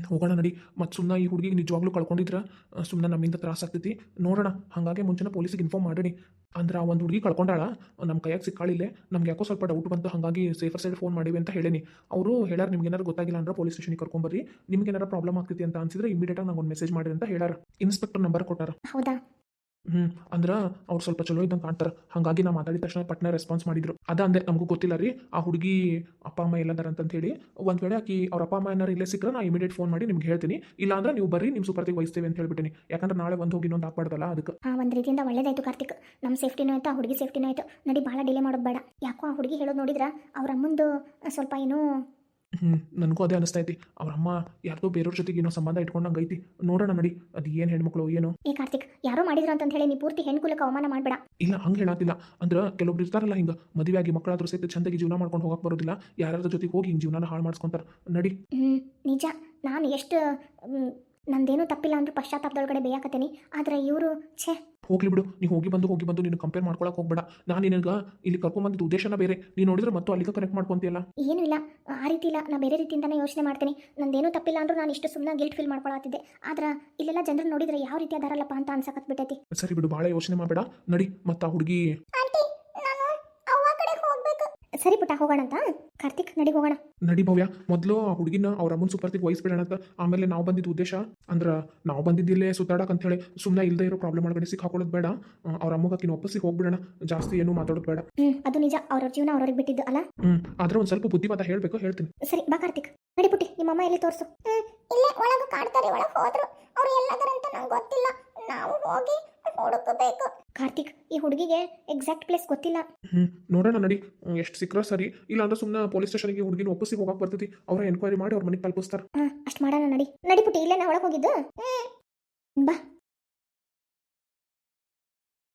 ಹೋಗೋಣ ನಡಿ. ಮತ್ತು ಸುಮ್ಮನೆ ಈ ಹುಡುಗಿಗೆ ನಿಜವಾಗ್ಲೂ ಕಳ್ಕೊಂಡಿದ್ರ ಸುಮ್ಮನೆ ನಮ್ಮಿಂದ ತ್ರಾಸ ಆಗ್ತೈತಿ. ನೋಡೋಣ ಹಾಗಾಗಿ ಮುಂಚೆನೇ ಪೊಲೀಸಿಗೆ ಇನ್ಫಾರ್ಮ್ ಮಾಡಿ. ಅಂದ್ರೆ ಆ ಒಂದು ಹುಡುಗಿ ಕಳ್ಕೊಂಡಾಳ ನಮ್ಮ ಕೈಯಾಗ ಸಿಕ್ಕಾಳಿಲ್ಲೇ ನಮ್ಗೆ ಯಾಕೋ ಸ್ವಲ್ಪ ಡೌಟ್ ಬಂತು ಹಾಗಾಗಿ ಸೇಫರ್ ಸೈಡ್ ಫೋನ್ ಮಾಡಿವಿ ಅಂತ ಹೇಳೇನಿ. ಅವರು ಹೇಳಾರ ನಿಮ್ಗೆ ಏನಾರು ಗೊತ್ತಾಗಿಲ್ಲ ಅಂದ್ರೆ ಪೊಲೀಸ್ ಸ್ಟೇಷನ್ಗೆ ಕರ್ಕೊಂಬರ್ರಿ ನಿಮ್ಗೆ ಏನಾರ ಪ್ರಾಬ್ಲಮ್ ಆಗ್ತೈತಿ ಅಂತ ಅನ್ಸಿದ್ರೆ ಇಮಿಡಿಯೇಟಾಗಿ ನಂಗೆ ಒಂದು ಮೆಸೇಜ್ ಮಾಡಿರಿ ಅಂತ ಹೇಳಾರ ಇನ್ಸ್ಪೆಕ್ಟರ್ ನಂಬರ್ ಕೊಟ್ಟಾರ. ಹೌದಾ? ಹ್ಞೂ ಅಂದ್ರೆ ಅವ್ರು ಸ್ವಲ್ಪ ಚಲೋ ಇದ್ದಂಗೆ ಕಾಣ್ತಾರೆ. ಹಾಗಾಗಿ ನಾ ಮಾತಾಡಿದ ತಕ್ಷಣ ಪಟ್ನ ರೆಸ್ಪಾನ್ಸ್ ಮಾಡಿದ್ರು. ಅದ ಅಂದೆ, ನಮಗೂ ಗೊತ್ತಿಲ್ಲ ರೀ, ಆ ಹುಡುಗಿ ಅಪ್ಪ, ಅಮ್ಮ ಎಲ್ಲದಾರ ಅಂತ ಹೇಳಿ ಒಂದು ವೇಳೆ ಆಕಿ ಅವ್ರ ಅಪ್ಪ, ಅಮ್ಮ ಏನಾರು ಇಲ್ಲೇ ಸಿಕ್ಕರೆ ನಾ ಇಮಿಡಿಯೇಟ್ ಫೋನ್ ಮಾಡಿ ನಿಮ್ಗೆ ಹೇಳ್ತೀನಿ. ಇಲ್ಲ ಅಂದ್ರೆ ನೀವು ಬರ್ರಿ ನಿಮ್ಮ ಸುಪರ್ತಿಗೆ ವಹಿಸ್ತೇವೆ ಅಂತ ಹೇಳ್ಬಿಟ್ಟಿನಿ. ಯಾಕಂದ್ರೆ ನಾಳೆ ಒಂದು ಹೋಗಿ ಇನ್ನೊಂದು ಹಾಕ್ಬಾರ್ದಲ್ಲ ಅದಕ್ಕೆ. ಹಾಂ, ಒಂದ್ ರೀತಿಯಿಂದ ಒಳ್ಳೇದಾಯ್ತು ಕಾರ್ತಿಕ್. ನಮ್ಮ ಸೇಫ್ಟಿನೂ ಆಯ್ತು, ಆ ಹುಡುಗಿ ಸೇಫ್ಟಿನೂ ಆಯ್ತು. ನಡಿ, ಭಾಳ ಡಿಲೇ ಮಾಡೋದು ಬೇಡ. ಯಾಕೋ ಆ ಹುಡುಗಿ ಹೇಳೋದು ನೋಡಿದ್ರ, ಅವ್ರ ಅಮ್ಮಂದು ಸ್ವಲ್ಪ ಏನೋ ಹ್ಞೂ ನನಗೂ ಅದೇ ಅನಿಸ್ತೈತಿ ಅವ್ರ ಅಮ್ಮ ಯಾರ್ದೋ ಬೇರೆಯವ್ರ ಜೊತೆಗೆ ಏನೋ ಸಂಬಂಧ ಇಟ್ಕೊಂಡಂಗೆ ಐತಿ. ನೋಡೋಣ ನಡಿ ಅದು ಏನು ಹೆಣ್ಮಕ್ಳು ಏನು? ಏ ಕಾರ್ತಿಕ್ ಯಾರೋ ಮಾಡಿದ್ರು ಅಂತ ಹೇಳಿ ನೀ ಪೂರ್ತಿ ಹೆಣ್ಕುಲಕ್ಕೆ ಅವಮಾನ ಮಾಡಬೇಡ. ಇಲ್ಲ ಹಂಗೆ ಹೇಳತ್ತಿಲ್ಲ ಅಂದ್ರೆ ಕೆಲವೊಬ್ರು ಇರ್ತಾರಲ್ಲ ಹಿಂಗೆ ಮದುವೆ ಆಗಿ ಮಕ್ಕಳಾದ್ರೂ ಸಹಿತ ಚಂದಾಗಿ ಜೀವನ ಮಾಡ್ಕೊಂಡು ಹೋಗಕ್ಕೆ ಬರೋದಿಲ್ಲ. ಯಾರ್ಯಾರ ಜೊತೆಗೆ ಹೋಗಿ ಹಿಂಗೆ ಜೀವನ ಹಾಳು ಮಾಡ್ಸ್ಕೊಂತಾರೆ. ನಡಿ. ಹ್ಞೂ ನಿಜ. ನಾನು ಎಷ್ಟು ಮ್, ನಂದೇನೂ ತಪ್ಪಿಲ್ಲ ಅಂದ್ರೂ ಪಶ್ಚಾತ್ತಾಪದೊಳಗಡೆ ಬೇಯಾಕತ್ತೀನಿ. ಆದ್ರೆ ಇವರು ಛೇ ಹೋಗ್ಲಿ ಬಿಡು. ನೀವು ಹೋಗಿ ಬಂದು ಹೋಗಿ ಬಂದು ನೀನು ಕಂಪೇರ್ ಮಾಡ್ಕೊಳಕ್ಕೆ ಹೋಗ್ಬೇಡ. ನಾನು ನಿನಗೆ ಇಲ್ಲಿ ಕರ್ಕೊಂಬಂದಿದ್ದು ಉದ್ದೇಶನ ಬೇರೆ. ನೀನು ನೋಡಿದ್ರೆ ಮತ್ತು ಅಲ್ಲಿಗೆ ಕನೆಕ್ಟ್ ಮಾಡ್ಕೊಂತೀಯಲ್ಲ. ಏನು ಇಲ್ಲ. ಆ ರೀತಿ ಇಲ್ಲ. ನಾನು ಬೇರೆ ರೀತಿಯಿಂದನೇ ಯೋಚನೆ ಮಾಡ್ತೀನಿ. ನಂದೇನೂ ತಪ್ಪಿಲ್ಲ ಅಂದ್ರೂ ನಾನು ಇಷ್ಟು ಸುಮ್ಮನೆ ಗಿಲ್ಟ್ ಫೀಲ್ ಮಾಡ್ಕೊಳತ್ತಿದ್ದೆ ಆದ್ರೆ ಇಲ್ಲೆಲ್ಲ ಜನರು ನೋಡಿದ್ರೆ ಯಾವ ರೀತಿ ಅದಾರಲ್ಲಪ್ಪ ಅಂತ ಅನ್ಸಕತ್ ಬಿಟ್ಟೈತಿ ಸರಿ ಬಿಡು ಭಾಳ ಯೋಚನೆ ಮಾಡಬೇಡ. ನಡಿ ಮತ್ತು ಆ ಹುಡುಗಿ ಆಂಟಿ ನಾನು ಅವ್ವ ಕಡೆ ಹೋಗ್ಬೇಕು ಸರಿ ಪುಟ್ಟ ಹೋಗೋಣ ಅಂತ? ಕಾರ್ತಿಕ್ ನಡಿ ಹೋಗೋಣ. ನಡಿ ಭವ್ಯ ಮೊದಲು ಆ ಹುಡುಗಿನ ಅವ್ರ ಅಮ್ಮನ ಸುಪರ್ತಿಗೆ ವಹಿಸ್ಬಿಡೋಣ ಅಂತ ಆಮೇಲೆ ನಾವು ಬಂದಿದ್ದ ಉದ್ದೇಶ. ಅಂದ್ರೆ ನಾವು ಬಂದಿದ್ದಿಲ್ಲೇ ಸುತ್ತಾಡಕ್ ಅಂತ ಹೇಳಿ ಸುಮ್ಮನೆ ಇಲ್ಲದೆ ಇರೋ ಪ್ರಾಬ್ಲಮ್ ಒಳಗಡೆ ಸಿಕ್ ಹಾಕೊಳ್ಳೋದು ಬೇಡ ಅವ್ರ ಅಮ್ಮಗ ಕಿನ್ ಒಪ್ಪಿಸಿ ಹೋಗ್ಬಿಡೋಣ. ಜಾಸ್ತಿ ಏನು ಮಾತಾಡೋದು ಬೇಡ. ಅದು ನಿಜ. ಅವ್ರ ಜೀವನ ಅವ್ರಿಗೆ ಬಿಟ್ಟಿದ್ದು ಅಲ್ಲ? ಹ್ಮ್ ಆದ್ರೆ ಒಂದ್ ಸ್ವಲ್ಪ ಬುದ್ಧಿವಾದ ಹೇಳ್ಬೇಕು ಹೇಳ್ತೀನಿ. ಸರಿ ಬಾ ಕಾರ್ತಿಕ್. ನಡಿ ಪುಟ್ಟಿ ನಿಮ್ಮಮ್ಮ ಎಲ್ಲಿ ತೋರಿಸು? ಇಲ್ಲೇ ಒಳಗೆ ಕಾಡ್ತಾರೆ ಒಳಗೆ ಹೋದ್ರು. ಅವ್ರು ಎಲ್ಲದರಂತ ನಂಗೆ ಗೊತ್ತಿಲ್ಲ. ನಾವು ಹೋಗಿ ಹುಡುಕಬೇಕು ಕಾರ್ತಿಕ್ ಈ ಹುಡುಗಿಗೆ ಎಕ್ಸಾಕ್ಟ್ ಪ್ಲೇಸ್ ಗೊತ್ತಿಲ್ಲ. ಹ್ಞೂ ನೋಡೋಣ ನಡಿ. ಎಷ್ಟು ಸಿಕ್ಕರ ಸರಿ. ಇಲ್ಲ ಅಂದ್ರೆ ಸುಮ್ಮನೆ ಪೊಲೀಸ್ ಸ್ಟೇಷನ್ಗೆ ಹುಡುಗಿನ ಒಪ್ಪಿಸಿ ಹೋಗಕ್ಕೆ ಬರ್ತೈತಿ ಅವರ ಎನ್ಕ್ವೈರಿ ಮಾಡಿ ಅವ್ರ ಮನೆಗೆ ತಲುಪಿಸ್ತಾರೆ. ಹಾಂ ಅಷ್ಟು ಮಾಡೋಣ ನಡಿ. ನಡಿ ಪುಟ್ಟಿ ಇಲ್ಲೇ ನಾ ಒಳಗೆ ಹೋಗಿದ್ದು. ಬಾ.